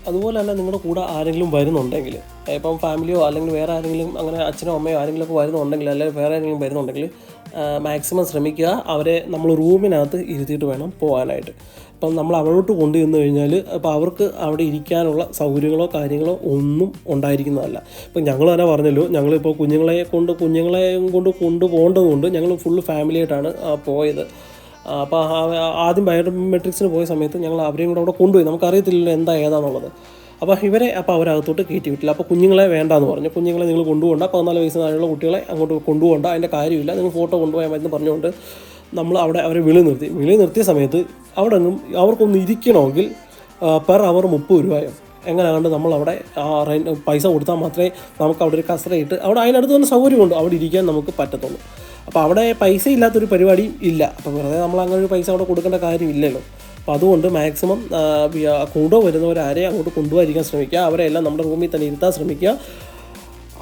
അതുപോലെ തന്നെ നിങ്ങളുടെ കൂടെ ആരെങ്കിലും വരുന്നുണ്ടെങ്കിൽ ഇപ്പം ഫാമിലിയോ അല്ലെങ്കിൽ വേറെ ആരെങ്കിലും അങ്ങനെ അച്ഛനോ അമ്മയോ ആരെങ്കിലും ഒക്കെ വരുന്നുണ്ടെങ്കിൽ അല്ലെങ്കിൽ വേറെ ആരെങ്കിലും വരുന്നുണ്ടെങ്കിൽ മാക്സിമം ശ്രമിക്കുക. അവരെ നമ്മൾ റൂമിനകത്ത് ഇരുത്തിയിട്ട് വേണം പോകാനായിട്ട്. ഇപ്പം നമ്മൾ അവളോട്ട് കൊണ്ടു ചെന്ന് കഴിഞ്ഞാൽ അപ്പോൾ അവർക്ക് അവിടെ ഇരിക്കാനുള്ള സൗകര്യങ്ങളോ കാര്യങ്ങളോ ഒന്നും ഉണ്ടായിരിക്കുന്നതല്ല. ഇപ്പം ഞങ്ങൾ തന്നെ പറഞ്ഞല്ലോ ഞങ്ങളിപ്പോൾ കുഞ്ഞുങ്ങളെ കൊണ്ട് കുഞ്ഞുങ്ങളെ കൊണ്ട് കൊണ്ടുപോകേണ്ടതുകൊണ്ട് ഞങ്ങൾ ഫുള്ള് ഫാമിലിയായിട്ടാണ് പോയത്. അപ്പോൾ ആദ്യം ബയോമെട്രിക്സിന് പോയ സമയത്ത് ഞങ്ങൾ അവരെയും കൂടെ അവിടെ കൊണ്ടുപോയി. നമുക്കറിയത്തില്ലല്ലോ എന്താ ഏതാണെന്നുള്ളത് അപ്പോൾ ഇവരെ അപ്പോൾ അവരകത്തോട്ട് കയറ്റി വിട്ടില്ല. അപ്പോൾ കുഞ്ഞുങ്ങളെ വേണ്ടാന്ന് പറഞ്ഞു. കുഞ്ഞുങ്ങളെ നിങ്ങൾ കൊണ്ടുപോകണ്ട. പതിനാല് വയസ്സ് കുട്ടികളെ അങ്ങോട്ട് കൊണ്ടുപോകണ്ട. അതിന്റെ കാര്യമില്ല. നിങ്ങൾ ഫോട്ടോ കൊണ്ടുപോയാൽ മതി എന്ന് പറഞ്ഞുകൊണ്ട് നമ്മൾ അവിടെ അവരെ വിളി നിർത്തി. വിളി നിർത്തിയ സമയത്ത് അവിടെ ഒന്നും അവർക്കൊന്ന് ഇരിക്കണമെങ്കിൽ പെർ അവർ മുപ്പത് രൂപയോ എങ്ങനെയാണ്ട് നമ്മൾ അവിടെ പൈസ കൊടുത്താൽ മാത്രമേ നമുക്ക് അവിടെ ഒരു കസറയിട്ട് അവിടെ അതിനടുത്ത് തന്നെ സൗകര്യമുണ്ട് അവിടെ ഇരിക്കാൻ നമുക്ക് പറ്റത്തുള്ളൂ. അപ്പോൾ അവിടെ പൈസ ഇല്ലാത്തൊരു പരിപാടിയും ഇല്ല. അപ്പോൾ വെറുതെ നമ്മൾ അങ്ങനെ ഒരു പൈസ അവിടെ കൊടുക്കേണ്ട കാര്യമില്ലല്ലോ അപ്പോൾ അതുകൊണ്ട് മാക്സിമം കൂടെ വരുന്നവരാരെ അങ്ങോട്ട് കൊണ്ടുപോയിരിക്കാൻ ശ്രമിക്കുക. അവരെല്ലാം നമ്മുടെ റൂമിൽ തന്നെ ഇരുത്താൻ ശ്രമിക്കുക.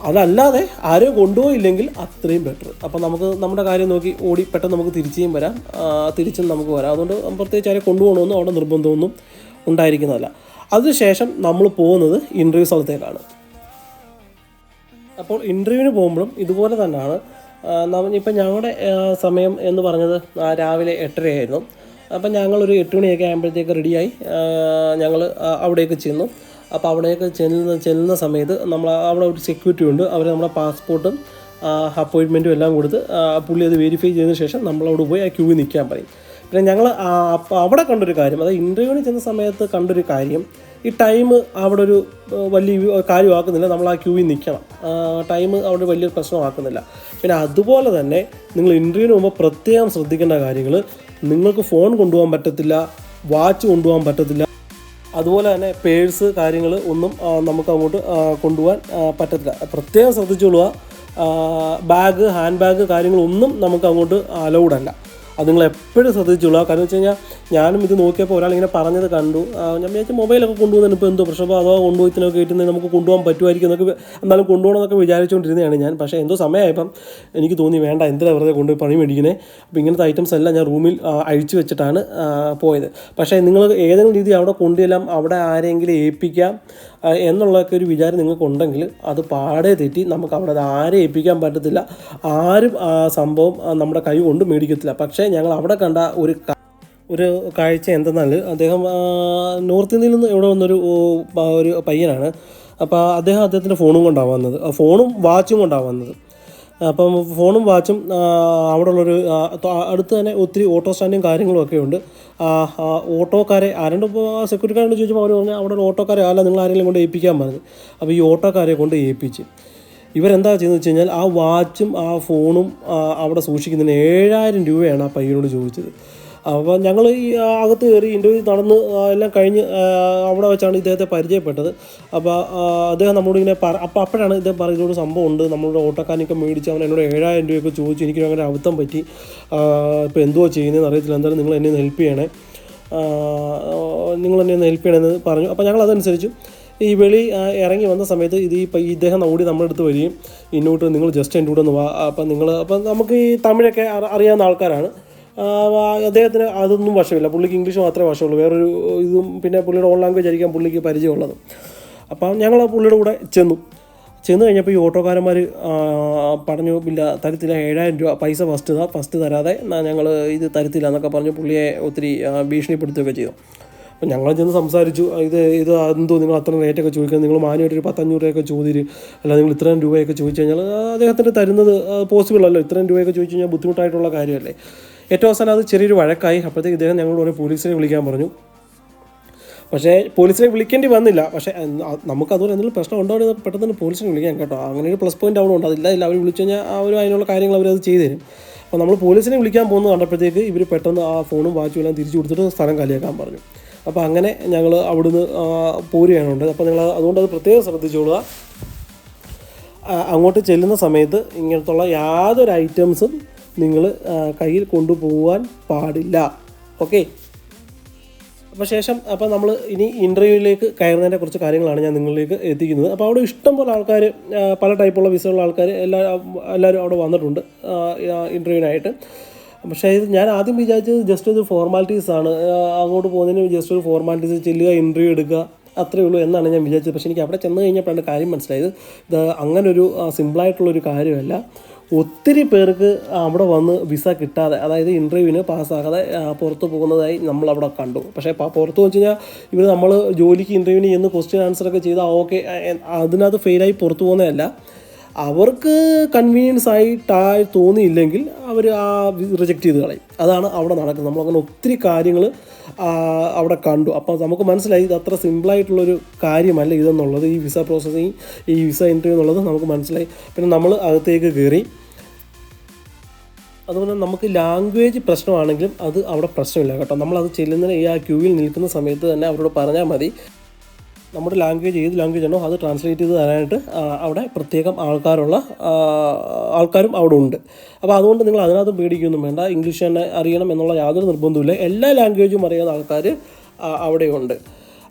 അതല്ലാതെ ആരും കൊണ്ടുപോയില്ലെങ്കിൽ അത്രയും ബെറ്റർ അപ്പോൾ നമുക്ക് നമ്മുടെ കാര്യം നോക്കി ഓടി പെട്ടെന്ന് നമുക്ക് തിരിച്ചും വരാം. തിരിച്ചും നമുക്ക് വരാം. അതുകൊണ്ട് പ്രത്യേകിച്ച് ആരെ കൊണ്ടുപോകണമെന്നും അവിടെ നിർബന്ധമൊന്നും ഉണ്ടായിരിക്കുന്നതല്ല. അതിനുശേഷം നമ്മൾ പോകുന്നത് ഇന്റർവ്യൂ സ്ഥലത്തേക്കാണ്. അപ്പോൾ ഇന്റർവ്യൂവിന് പോകുമ്പോഴും ഇതുപോലെ തന്നെയാണ്. ഇപ്പം ഞങ്ങളുടെ സമയം എന്ന് പറഞ്ഞത് രാവിലെ എട്ടരയായിരുന്നു. അപ്പം ഞങ്ങളൊരു എട്ട് മണിയൊക്കെ ആകുമ്പോഴത്തേക്ക് റെഡിയായി ഞങ്ങൾ അവിടേക്ക് ചെന്നു. അപ്പോൾ അവിടേക്ക് ചെല്ലുന്ന ചെല്ലുന്ന സമയത്ത് നമ്മൾ അവിടെ ഒരു സെക്യൂരിറ്റി ഉണ്ട്. അവർ നമ്മുടെ പാസ്പോർട്ടും അപ്പോയിൻമെന്റും എല്ലാം കൊടുത്ത് പുള്ളി അത് വെരിഫൈ ചെയ്തതിന് ശേഷം നമ്മളവിടെ പോയി ആ ക്യൂവിൽ നിൽക്കാൻ പറയും. പിന്നെ ഞങ്ങൾ അവിടെ കണ്ടൊരു കാര്യം അതായത് ഇന്റർവ്യൂവിന് ചെന്ന സമയത്ത് കണ്ടൊരു കാര്യം ഈ ടൈം അവിടെ ഒരു വലിയ കാര്യമാക്കുന്നില്ല. നമ്മൾ ആ ക്യൂവിൽ നിൽക്കണം ടൈം അവിടെ വലിയൊരു പ്രശ്നമാക്കുന്നില്ല. പിന്നെ അതുപോലെ തന്നെ നിങ്ങൾ ഇന്റർവ്യൂവിന് മുമ്പ് പ്രത്യേകം ശ്രദ്ധിക്കേണ്ട കാര്യങ്ങൾ നിങ്ങൾക്ക് ഫോൺ കൊണ്ടുപോകാൻ പറ്റത്തില്ല വാച്ച് കൊണ്ടുപോകാൻ പറ്റത്തില്ല അതുപോലെ തന്നെ പേഴ്സ് കാര്യങ്ങൾ ഒന്നും നമുക്ക് അങ്ങോട്ട് കൊണ്ടുപോകാൻ പറ്റത്തില്ല. പ്രത്യേകം ശ്രദ്ധിച്ചോളുക. ബാഗ് ഹാൻഡ് ബാഗ് കാര്യങ്ങളൊന്നും നമുക്ക് അങ്ങോട്ട് അലൗഡ് അല്ല. അത് നിങ്ങൾ എപ്പോഴും ശ്രദ്ധിച്ചോളൂ. കാരണം വെച്ച് കഴിഞ്ഞാൽ ഞാനും ഇത് നോക്കിയപ്പോൾ ഒരാളിങ്ങനെ പറഞ്ഞത് കണ്ടു. ഞാൻ വിചാരിച്ച മൊബൈലൊക്കെ കൊണ്ടുപോകുന്നതിന് ഇപ്പോൾ എന്തോ പ്രശ്നം. അപ്പോൾ അതോ കൊണ്ടുപോയിത്തിനൊക്കെ കയറ്റുന്നത് നമുക്ക് കൊണ്ടുപോകാൻ പറ്റുമായിരിക്കും എന്നൊക്കെ എന്നാലും കൊണ്ടുപോകണമെന്നൊക്കെ വിചാരിച്ചുകൊണ്ടിരുന്നതാണ് ഞാൻ. പക്ഷേ എന്തോ സമയമായപ്പം എനിക്ക് തോന്നി വേണ്ട എന്തിനാ വെറുതെ കൊണ്ടുപോയി പണി മേടിക്കുന്നത് അപ്പോൾ ഇങ്ങനത്തെ ഐറ്റംസ് എല്ലാം ഞാൻ റൂമിൽ അഴിച്ചു വെച്ചിട്ടാണ് പോയത്. പക്ഷേ നിങ്ങൾ ഏതെങ്കിലും രീതി അവിടെ കൊണ്ടുചെല്ലാം അവിടെ ആരെങ്കിലും ഏൽപ്പിക്കാം എന്നുള്ളതൊക്കെ ഒരു വിചാരം നിങ്ങൾക്കുണ്ടെങ്കിൽ അത് പാടെ തെറ്റി നമുക്ക് അവിടെ അത് ആരെ ഏൽപ്പിക്കാൻ പറ്റത്തില്ല. ആരും ആ സംഭവം നമ്മുടെ കൈ കൊണ്ട് മേടിക്കത്തില്ല. പക്ഷേ ഞങ്ങൾ അവിടെ കണ്ട ഒരു ഒരു കാഴ്ച എന്തെന്നാൽ അദ്ദേഹം നോർത്ത് ഇന്ത്യയിൽ നിന്ന് ഇവിടെ വന്നൊരു ഒരു പയ്യനാണ്. അപ്പോൾ അദ്ദേഹം അദ്ദേഹത്തിന്റെ ഫോണും കൊണ്ടാണ് വന്നത്. ഫോണും വാച്ചും കൊണ്ടാണ് വന്നത്. അപ്പം ഫോണും വാച്ചും അവിടെ ആ, അടുത്ത് തന്നെ ഒത്തിരി ഓട്ടോ സ്റ്റാൻഡും കാര്യങ്ങളും ഒക്കെ ഉണ്ട്. ഓട്ടോക്കാരെ ആരുടെ ഇപ്പോൾ സെക്യൂരിറ്റിക്കാരോട് ചോദിച്ചപ്പോൾ അവർ പറഞ്ഞു അവിടെ ഒരു ഓട്ടോക്കാരെ അല്ല നിങ്ങൾ ആരെങ്കിലും കൊണ്ട് ഏൽപ്പിക്കാൻ പറഞ്ഞു. അപ്പോൾ ഈ ഓട്ടോക്കാരെ കൊണ്ട് ഏൽപ്പിച്ച്. ഇവരെന്താ ചെയ്യുന്നത് വെച്ച് കഴിഞ്ഞാൽ ആ വാച്ചും ആ ഫോണും അവിടെ സൂക്ഷിക്കുന്നതിന് ഏഴായിരം രൂപയാണ് ആ പയ്യനോട് ചോദിച്ചത്. അപ്പോൾ ഞങ്ങൾ ഈ അകത്ത് കയറി ഇന്റർവ്യൂ നടന്ന് എല്ലാം കഴിഞ്ഞ് അവിടെ വെച്ചാണ് ഇദ്ദേഹത്തെ പരിചയപ്പെട്ടത്. അപ്പോൾ അദ്ദേഹം നമ്മളോട് ഇങ്ങനെ പറ അപ്പോൾ അപ്പോഴാണ് ഇദ്ദേഹം പറഞ്ഞൊരു സംഭവം ഉണ്ട്. നമ്മളുടെ ഓട്ടോക്കാരനൊക്കെ മേടിച്ച് അവൻ എന്നോട് ഏഴായിരം രൂപയൊക്കെ ചോദിച്ചു എനിക്ക് അങ്ങനെ അബദ്ധം പറ്റി. ഇപ്പോൾ എന്തോ ചെയ്യുന്നതെന്ന് അറിയത്തില്ല. എന്തായാലും നിങ്ങൾ എന്നെ ഒന്ന് ഹെൽപ്പ് ചെയ്യണേ. നിങ്ങൾ എന്നെ ഒന്ന് ഹെൽപ്പ് ചെയ്യണമെന്ന് പറഞ്ഞു. അപ്പോൾ ഞങ്ങൾ അതനുസരിച്ച് ഈ വെളി ഇറങ്ങി വന്ന സമയത്ത് ഇത് ഈ ഇദ്ദേഹം ഓടി നമ്മുടെ അടുത്ത് വരികയും ഇന്നോട്ട് നിങ്ങൾ ജസ്റ്റ് എന്റെ കൂടെ ഒന്ന് വാ. അപ്പം നിങ്ങൾ അപ്പം നമുക്ക് ഈ തമിഴൊക്കെ അറിയാവുന്ന ആൾക്കാരാണ്. അദ്ദേഹത്തിന് അതൊന്നും വശമില്ല. പുള്ളിക്ക് ഇംഗ്ലീഷ് മാത്രമേ വശമുള്ളൂ. വേറൊരു ഇതും പിന്നെ പുള്ളിയുടെ ഓൺ ലാംഗ്വേജ് ആയിരിക്കാം പുള്ളിക്ക് പരിചയമുള്ളത്. അപ്പം ഞങ്ങൾ പുള്ളിയുടെ കൂടെ ചെന്നു. ചെന്ന് കഴിഞ്ഞപ്പോൾ ഈ ഓട്ടോക്കാരന്മാർ പറഞ്ഞു ഇല്ല തരത്തില്ല ഏഴായിരം രൂപ പൈസ ഫസ്റ്റ് താ ഫസ്റ്റ് തരാതെ ഞങ്ങൾ ഇത് തരത്തില്ല എന്നൊക്കെ പറഞ്ഞു പുള്ളിയെ ഒത്തിരി ഭീഷണിപ്പെടുത്തുകയൊക്കെ ചെയ്തു. അപ്പം ഞങ്ങൾ ചെന്ന് സംസാരിച്ചു. ഇത് ഇത് എന്തോ നിങ്ങൾ അത്രയും റേറ്റൊക്കെ ചോദിക്കുന്നത്? നിങ്ങൾ മാനുമായിട്ട് ഒരു പത്തഞ്ഞൂറ് രൂപയൊക്കെ ചോദിച്ചു അല്ല നിങ്ങൾ ഇത്രയും രൂപയൊക്കെ ചോദിച്ചു കഴിഞ്ഞാൽ അദ്ദേഹത്തിന് തരുന്നത് പോസിബിൾ അല്ലോ. ഇത്രയും രൂപയൊക്കെ ചോദിച്ചു കഴിഞ്ഞാൽ ബുദ്ധിമുട്ടായിട്ടുള്ള കാര്യമല്ലേ? ഏറ്റവും അവസാനം അത് ചെറിയൊരു വഴക്കായി. അപ്പോഴത്തേക്ക് ഇദ്ദേഹം ഞങ്ങളോട് ഒരു പോലീസിനെ വിളിക്കാൻ പറഞ്ഞു. പക്ഷേ പോലീസിനെ വിളിക്കേണ്ടി വന്നില്ല. പക്ഷേ നമുക്ക് അതുപോലെ എന്തെങ്കിലും പ്രശ്നം ഉണ്ടോ എന്ന് പെട്ടെന്ന് തന്നെ പോലീസിനെ വിളിക്കാം കേട്ടോ. അങ്ങനെ ഒരു പ്ലസ് അവിടെ ഉണ്ട് അതില്ല ഇല്ല അവർ വിളിച്ചു കഴിഞ്ഞാൽ അവർ അതിനുള്ള കാര്യങ്ങൾ അവരത് ചെയ്തു തരും. അപ്പോൾ നമ്മൾ പോലീസിനെ വിളിക്കാൻ പോകുന്നത് കണ്ടപ്പോഴത്തേക്ക് ഇവർ പെട്ടെന്ന് ആ ഫോണും വാച്ചും എല്ലാം തിരിച്ചു കൊടുത്തിട്ട് സ്ഥലം കാലിയാക്കാൻ പറഞ്ഞു. അപ്പോൾ അങ്ങനെ ഞങ്ങൾ അവിടുന്ന് പോരുകയാണ് ഉണ്ട് അപ്പോൾ നിങ്ങൾ അതുകൊണ്ട് അത് പ്രത്യേകം ശ്രദ്ധിച്ചോളുക. അങ്ങോട്ട് ചെല്ലുന്ന സമയത്ത് ഇങ്ങനത്തുള്ള യാതൊരു ഐറ്റംസും നിങ്ങൾ കയ്യിൽ കൊണ്ടുപോകാൻ പാടില്ല. ഓക്കെ? അപ്പോൾ ശേഷം അപ്പോൾ നമ്മൾ ഇനി ഇന്റർവ്യൂവിലേക്ക് കയറുന്നതിന്റെ കുറച്ച് കാര്യങ്ങളാണ് ഞാൻ നിങ്ങളിലേക്ക് എത്തിക്കുന്നത്. അപ്പോൾ അവിടെ ഇഷ്ടം പോലെ ആൾക്കാർ പല ടൈപ്പുള്ള വിസയുള്ള ആൾക്കാർ എല്ലാ എല്ലാവരും അവിടെ വന്നിട്ടുണ്ട് ഇന്റർവ്യൂവിനായിട്ട് പക്ഷേ ഇത് ഞാൻ ആദ്യം വിചാരിച്ചത് ജസ്റ്റ് ഒരു ഫോർമാലിറ്റീസ് ആണ്. അങ്ങോട്ട് പോകുന്നതിന് ജസ്റ്റ് ഒരു ഫോർമാലിറ്റീസ് ചെല്ലുക ഇന്റർവ്യൂ എടുക്കുക അത്രയേ ഉള്ളൂ എന്നാണ് ഞാൻ വിചാരിച്ചത്. പക്ഷേ എനിക്ക് അവിടെ ചെന്ന് കഴിഞ്ഞപ്പോഴാണ് കാര്യം മനസ്സിലായത്. ഇത് അങ്ങനൊരു സിമ്പിളായിട്ടുള്ളൊരു കാര്യമല്ല. ഒത്തിരി പേർക്ക് അവിടെ വന്ന് വിസ കിട്ടാതെ അതായത് ഇന്റർവ്യൂവിന് പാസ്സാകാതെ പുറത്തു പോകുന്നതായി നമ്മൾ അവിടെ കണ്ടു. പക്ഷേ പുറത്ത് വെച്ച് കഴിഞ്ഞാൽ ഇവർ നമ്മൾ ജോലിക്ക് ഇന്റർവ്യൂവിന് ചെന്ന് ക്വസ്റ്റ്യൻ ആൻസർ ഒക്കെ ചെയ്താൽ ഓക്കെ അതിനകത്ത് ഫെയിലായി പുറത്തു പോകുന്നതല്ല. അവർക്ക് കൺവീനിയൻസ് ആയിട്ടായി തോന്നിയില്ലെങ്കിൽ അവർ ആ റിജക്റ്റ് ചെയ്ത് കളയും. അതാണ് അവിടെ നടക്കുന്നത്. നമ്മളങ്ങനെ ഒത്തിരി കാര്യങ്ങൾ അവിടെ കണ്ടു. അപ്പോൾ നമുക്ക് മനസ്സിലായി ഇത് അത്ര സിമ്പിളായിട്ടുള്ളൊരു കാര്യമല്ല ഇതെന്നുള്ളത്. ഈ വിസ പ്രോസസ്സിങ് ഈ വിസ ഇന്റർവ്യൂ എന്നുള്ളത് നമുക്ക് മനസ്സിലായി. പിന്നെ നമ്മൾ അകത്തേക്ക് കയറി അതുപോലെ നമുക്ക് ലാംഗ്വേജ് പ്രശ്നമാണെങ്കിലും അത് അവിടെ പ്രശ്നമില്ല കേട്ടോ. നമ്മളത് ചെല്ലുന്നതിന് ഈ ആ ക്യൂവിൽ നിൽക്കുന്ന സമയത്ത് തന്നെ അവരോട് പറഞ്ഞാൽ മതി. നമ്മുടെ ലാംഗ്വേജ് ഏത് ലാംഗ്വേജ് ആണോ അത് ട്രാൻസ്ലേറ്റ് ചെയ്ത് തരാനായിട്ട് അവിടെ പ്രത്യേകം ആൾക്കാരുള്ള ആൾക്കാരും അവിടെ ഉണ്ട്. അപ്പോൾ അതുകൊണ്ട് നിങ്ങൾ അതിനകത്ത് പേടിക്കൊന്നും വേണ്ട. ഇംഗ്ലീഷ് തന്നെ അറിയണം എന്നുള്ള യാതൊരു നിർബന്ധമില്ല എല്ലാ ലാംഗ്വേജും അറിയാവുന്ന ആൾക്കാർ അവിടെയുണ്ട്.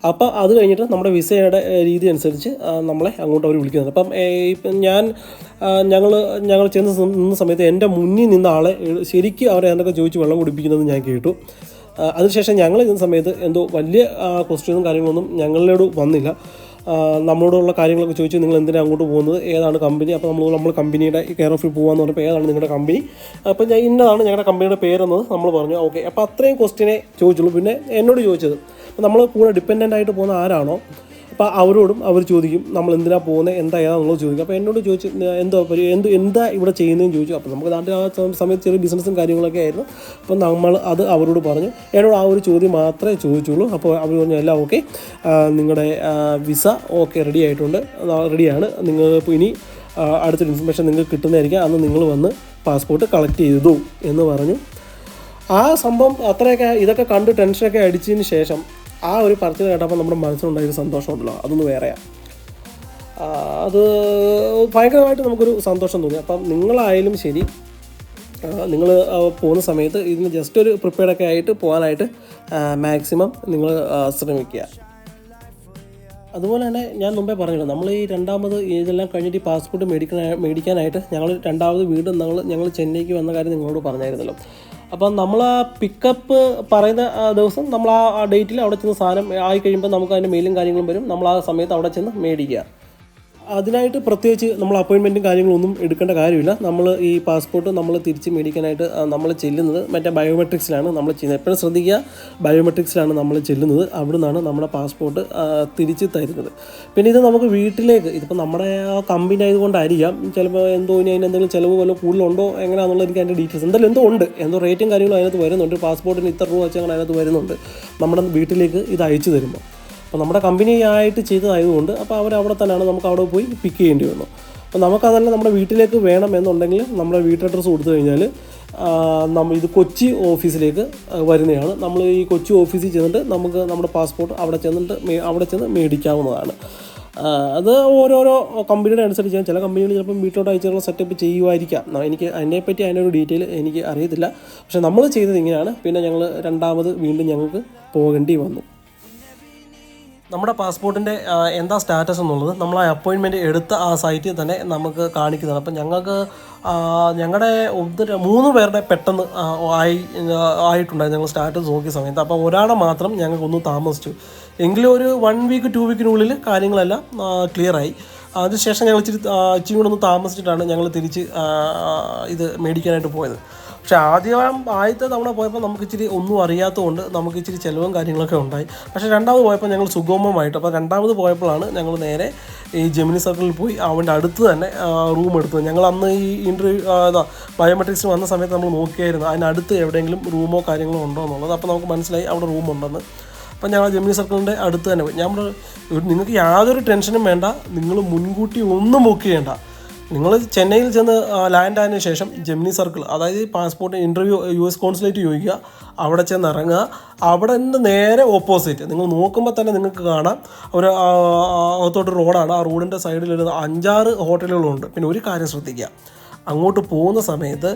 അപ്പോൾ അത് കഴിഞ്ഞിട്ട് നമ്മുടെ വിസയുടെ രീതി അനുസരിച്ച് നമ്മളെ അങ്ങോട്ട് അവർ വിളിക്കുന്നുണ്ട്. അപ്പം ഇപ്പം ഞാൻ ഞങ്ങൾ ഞങ്ങൾ ചെന്ന് നിന്ന സമയത്ത് എന്റെ മുന്നിൽ നിന്ന ആളെ ശരിക്കും അവരെ എന്തൊക്കെ ചോദിച്ച് വെള്ളം കുടിപ്പിക്കുന്നത് ഞാൻ കേട്ടു. അതിനുശേഷം ഞങ്ങൾ ഇരുന്ന സമയത്ത് എന്തോ വലിയ ക്വസ്റ്റ്യനും കാര്യങ്ങളൊന്നും ഞങ്ങളോട് വന്നില്ല. നമ്മളോടുള്ള കാര്യങ്ങളൊക്കെ ചോദിച്ചു നിങ്ങൾ എന്തിനാണ് അങ്ങോട്ട് പോകുന്നത്? ഏതാണ് കമ്പനി അപ്പോൾ നമ്മൾ നമ്മൾ കമ്പനിയുടെ കെയർ ഓഫിൽ പോകാമെന്ന് പറഞ്ഞപ്പോൾ ഏതാണ് നിങ്ങളുടെ കമ്പനി അപ്പോൾ ഞാൻ ഇന്നതാണ് ഞങ്ങളുടെ കമ്പനിയുടെ പേരെന്നത് നമ്മൾ പറഞ്ഞു. ഓക്കെ അപ്പോൾ അത്രയും ക്വസ്റ്റ്യനെ ചോദിച്ചുള്ളൂ. പിന്നെ എന്നോട് ചോദിച്ചത് അപ്പോൾ നമ്മൾ കൂടെ ഡിപ്പെൻഡന്റ് ആയിട്ട് പോകുന്ന ആരാണോ അപ്പോൾ അവരോടും അവർ ചോദിക്കും നമ്മൾ എന്തിനാ പോകുന്നത് എന്താ ഏതാണെന്നുള്ളത് ചോദിക്കും. അപ്പോൾ എന്നോട് ചോദിച്ചു എന്തോ എന്ത് എന്താ ഇവിടെ ചെയ്യുന്നതെന്ന് ചോദിച്ചു. അപ്പോൾ നമുക്ക് നാട്ടിൽ ആ സമയത്ത് ചെറിയ ബിസിനസ്സും കാര്യങ്ങളൊക്കെ ആയിരുന്നു. അപ്പോൾ നമ്മൾ അത് അവരോട് പറഞ്ഞു. എന്നോട് ആ ഒരു ചോദ്യം മാത്രമേ ചോദിച്ചുള്ളൂ. അപ്പോൾ അവർ പറഞ്ഞു എല്ലാം ഓക്കെ നിങ്ങളുടെ വിസ ഓക്കെ റെഡി ആയിട്ടുണ്ട്. റെഡിയാണ് നിങ്ങൾ ഇനി അടുത്ത അടുത്തൊരു ഇൻഫർമേഷൻ നിങ്ങൾക്ക് കിട്ടുന്നതായിരിക്കും. അന്ന് നിങ്ങൾ വന്ന് പാസ്പോർട്ട് കളക്ട് ചെയ്തു. എന്ന് പറഞ്ഞു. ആ സംഭവം അത്രയൊക്കെ ഇതൊക്കെ കണ്ട് ടെൻഷനൊക്കെ അടിച്ചതിന് ശേഷം ആ ഒരു പറച്ചിൽ കേട്ടപ്പോൾ നമ്മുടെ മനസ്സിലുണ്ടായ ഒരു സന്തോഷമുണ്ടല്ലോ അതൊന്ന് വേറെയാണ് അത് ഭയങ്കരമായിട്ട് നമുക്കൊരു സന്തോഷം തോന്നി. അപ്പം നിങ്ങളായാലും ശരി നിങ്ങൾ പോകുന്ന സമയത്ത് ഇതിന് ജസ്റ്റ് ഒരു പ്രിപ്പയർഡൊക്കെ ആയിട്ട് പോകാനായിട്ട് മാക്സിമം നിങ്ങൾ ശ്രമിക്കുക. അതുപോലെ തന്നെ ഞാൻ മുമ്പേ പറഞ്ഞല്ലോ നമ്മൾ ഈ രണ്ടാമത് ഇതെല്ലാം കഴിഞ്ഞിട്ട് ഈ പാസ്പോർട്ട് മേടിക്കാൻ മേടിക്കാനായിട്ട് ഞങ്ങൾ രണ്ടാമത് വീണ്ടും ഞങ്ങൾ ഞങ്ങൾ ചെന്നൈക്ക് വന്ന കാര്യം നിങ്ങളോട് പറഞ്ഞായിരുന്നല്ലോ. അപ്പം നമ്മൾ ആ പിക്കപ്പ് പറയുന്ന ദിവസം നമ്മൾ ആ ഡേറ്റിൽ അവിടെ ചെന്ന് സാധനം ആയി കഴിയുമ്പോൾ നമുക്ക് അതിന്റെ മെയിലും കാര്യങ്ങളും വരും. നമ്മൾ ആ സമയത്ത് അവിടെ ചെന്ന് മേടിക്കുക. അതിനായിട്ട് പ്രത്യേകിച്ച് നമ്മൾ അപ്പോയിൻമെന്റും കാര്യങ്ങളൊന്നും എടുക്കേണ്ട കാര്യമില്ല. നമ്മൾ ഈ പാസ്പോർട്ട് നമ്മൾ തിരിച്ച് മേടിക്കാനായിട്ട് നമ്മൾ ചെല്ലുന്നത് മറ്റേ ബയോമെട്രിക്സിലാണ് നമ്മൾ ചെയ്യുന്നത്. എപ്പോഴും ശ്രദ്ധിക്കുക ബയോമെട്രിക്സിലാണ് നമ്മൾ ചെല്ലുന്നത്. അവിടെ നിന്നാണ് നമ്മുടെ പാസ്പോർട്ട് തിരിച്ച് തരുന്നത്. പിന്നെ ഇത് നമുക്ക് വീട്ടിലേക്ക് ഇതിപ്പോൾ നമ്മുടെ ആ കമ്പനി ആയതുകൊണ്ടായിരിക്കാം. ചിലപ്പോൾ എന്തോ ഇനി അതിന് എന്തെങ്കിലും ചിലവ് വല്ല കൂടുതലുണ്ടോ എങ്ങനെയാണെന്നുള്ള എനിക്ക് അതിന്റെ ഡീറ്റെയിൽസ് എന്തായാലും എന്തോ ഉണ്ട്. എന്തോ റേറ്റും കാര്യങ്ങളും അതിനകത്ത് വരുന്നുണ്ട്. പാസ്പോർട്ടിന് ഇത്ര രൂപ വെച്ച് അങ്ങനെ അതിനകത്ത് വരുന്നുണ്ട്. നമ്മുടെ വീട്ടിലേക്ക് ഇത് അയച്ചു തരുമ്പോൾ അപ്പോൾ നമ്മുടെ കമ്പനി ആയിട്ട് ചെയ്തതായതുകൊണ്ട് അപ്പോൾ അവർ അവിടെ തന്നെയാണ് നമുക്ക് അവിടെ പോയി പിക്ക് ചെയ്യേണ്ടി വന്നു. അപ്പോൾ നമുക്കതല്ല നമ്മുടെ വീട്ടിലേക്ക് വേണം എന്നുണ്ടെങ്കിൽ നമ്മുടെ വീട്ട് അഡ്രസ്സ് കൊടുത്തു കഴിഞ്ഞാൽ നമ്മൾ ഇത് കൊച്ചി ഓഫീസിലേക്ക് വരുന്നതാണ്. നമ്മൾ ഈ കൊച്ചി ഓഫീസിൽ ചെന്നിട്ട് നമുക്ക് നമ്മുടെ പാസ്പോർട്ട് അവിടെ ചെന്നിട്ട് അവിടെ ചെന്ന് മേടിക്കാവുന്നതാണ്. അത് ഓരോരോ കമ്പനിയുടെ അനുസരിച്ച് ചില കമ്പനികൾ ചിലപ്പം വീട്ടിലോട്ട് അയച്ചുള്ള സെറ്റപ്പ് ചെയ്യുമായിരിക്കാം. എനിക്ക് അതിനെപ്പറ്റി അതിനൊരു ഡീറ്റെയിൽ എനിക്ക് അറിയത്തില്ല പക്ഷേ നമ്മൾ ചെയ്തത് ഇങ്ങനെയാണ്. പിന്നെ ഞങ്ങൾ രണ്ടാമത് വീണ്ടും ഞങ്ങൾക്ക് പോകേണ്ടി വന്നു. നമ്മുടെ പാസ്പോർട്ടിന്റെ എന്താ സ്റ്റാറ്റസ് എന്നുള്ളത് നമ്മൾ ആ അപ്പോയിൻമെന്റ് എടുത്ത ആ സൈറ്റിൽ തന്നെ നമുക്ക് കാണിക്കുന്നതാണ്. അപ്പം ഞങ്ങൾക്ക് ഞങ്ങളുടെ ഒന്ന് മൂന്ന് പേരുടെ പെട്ടെന്ന് ആയി ആയിട്ടുണ്ടായിരുന്നു ഞങ്ങൾ സ്റ്റാറ്റസ് നോക്കിയ സമയത്ത്. അപ്പം ഒരാളെ മാത്രം ഞങ്ങൾക്കൊന്ന് താമസിച്ചു. എങ്കിലും ഒരു വൺ വീക്ക് ടു വീക്കിനുള്ളിൽ കാര്യങ്ങളെല്ലാം ക്ലിയറായി അതിനുശേഷം ഞങ്ങൾ ഇച്ചിരി ഇച്ചിരി കൂടെ ഒന്ന് താമസിച്ചിട്ടാണ് ഞങ്ങൾ തിരിച്ച് ഇത് മേടിക്കാനായിട്ട് പോയത്. പക്ഷേ ആദ്യം ആദ്യത്തെ തവണ പോയപ്പോൾ നമുക്ക് ഇച്ചിരി ഒന്നും അറിയാത്തതുകൊണ്ട് നമുക്ക് ഇച്ചിരി ചിലവും കാര്യങ്ങളൊക്കെ ഉണ്ടായി. പക്ഷേ രണ്ടാമത് പോയപ്പോൾ ഞങ്ങൾ സുഗമമായിട്ട്. അപ്പോൾ രണ്ടാമത് പോയപ്പോഴാണ് ഞങ്ങൾ നേരെ ഈ ജെമിനി സർക്കിളിൽ പോയി അവന്റെ അടുത്ത് തന്നെ റൂം എടുത്തത്. ഞങ്ങൾ അന്ന് ഈ ഇന്റർവ്യൂ ഇതാ ബയോമെട്രിക്സിന് വന്ന സമയത്ത് നമ്മൾ നോക്കിയായിരുന്നു അതിനടുത്ത് എവിടെയെങ്കിലും റൂമോ കാര്യങ്ങളോ ഉണ്ടോ എന്നുള്ളത്. അപ്പോൾ നമുക്ക് മനസ്സിലായി അവിടെ റൂം ഉണ്ടെന്ന്. അപ്പം ഞങ്ങൾ ജെമിനി സർക്കിളിന്റെ അടുത്ത് തന്നെ പോയി. ഞാൻ നിങ്ങൾക്ക് യാതൊരു ടെൻഷനും വേണ്ട. നിങ്ങൾ മുൻകൂട്ടി ഒന്നും ബുക്ക് ചെയ്യേണ്ട. നിങ്ങൾ ചെന്നൈയിൽ ചെന്ന് ലാൻഡ് ആയതിനു ശേഷം ജെമിനി സർക്കിൾ അതായത് passport interview U S consulate ചോദിക്കുക അവിടെ ചെന്ന് ഇറങ്ങുക. അവിടെ നിന്ന് നേരെ ഓപ്പോസിറ്റ് നിങ്ങൾ നോക്കുമ്പോൾ തന്നെ നിങ്ങൾക്ക് കാണാം. ഒരു അകത്തോട്ട് റോഡാണ് ആ റോഡിന്റെ സൈഡിൽ ഒരു അഞ്ചാറ് ഹോട്ടലുകളുണ്ട് പിന്നെ ഒരു കാര്യം ശ്രദ്ധിക്കുക. അങ്ങോട്ട് പോകുന്ന സമയത്ത്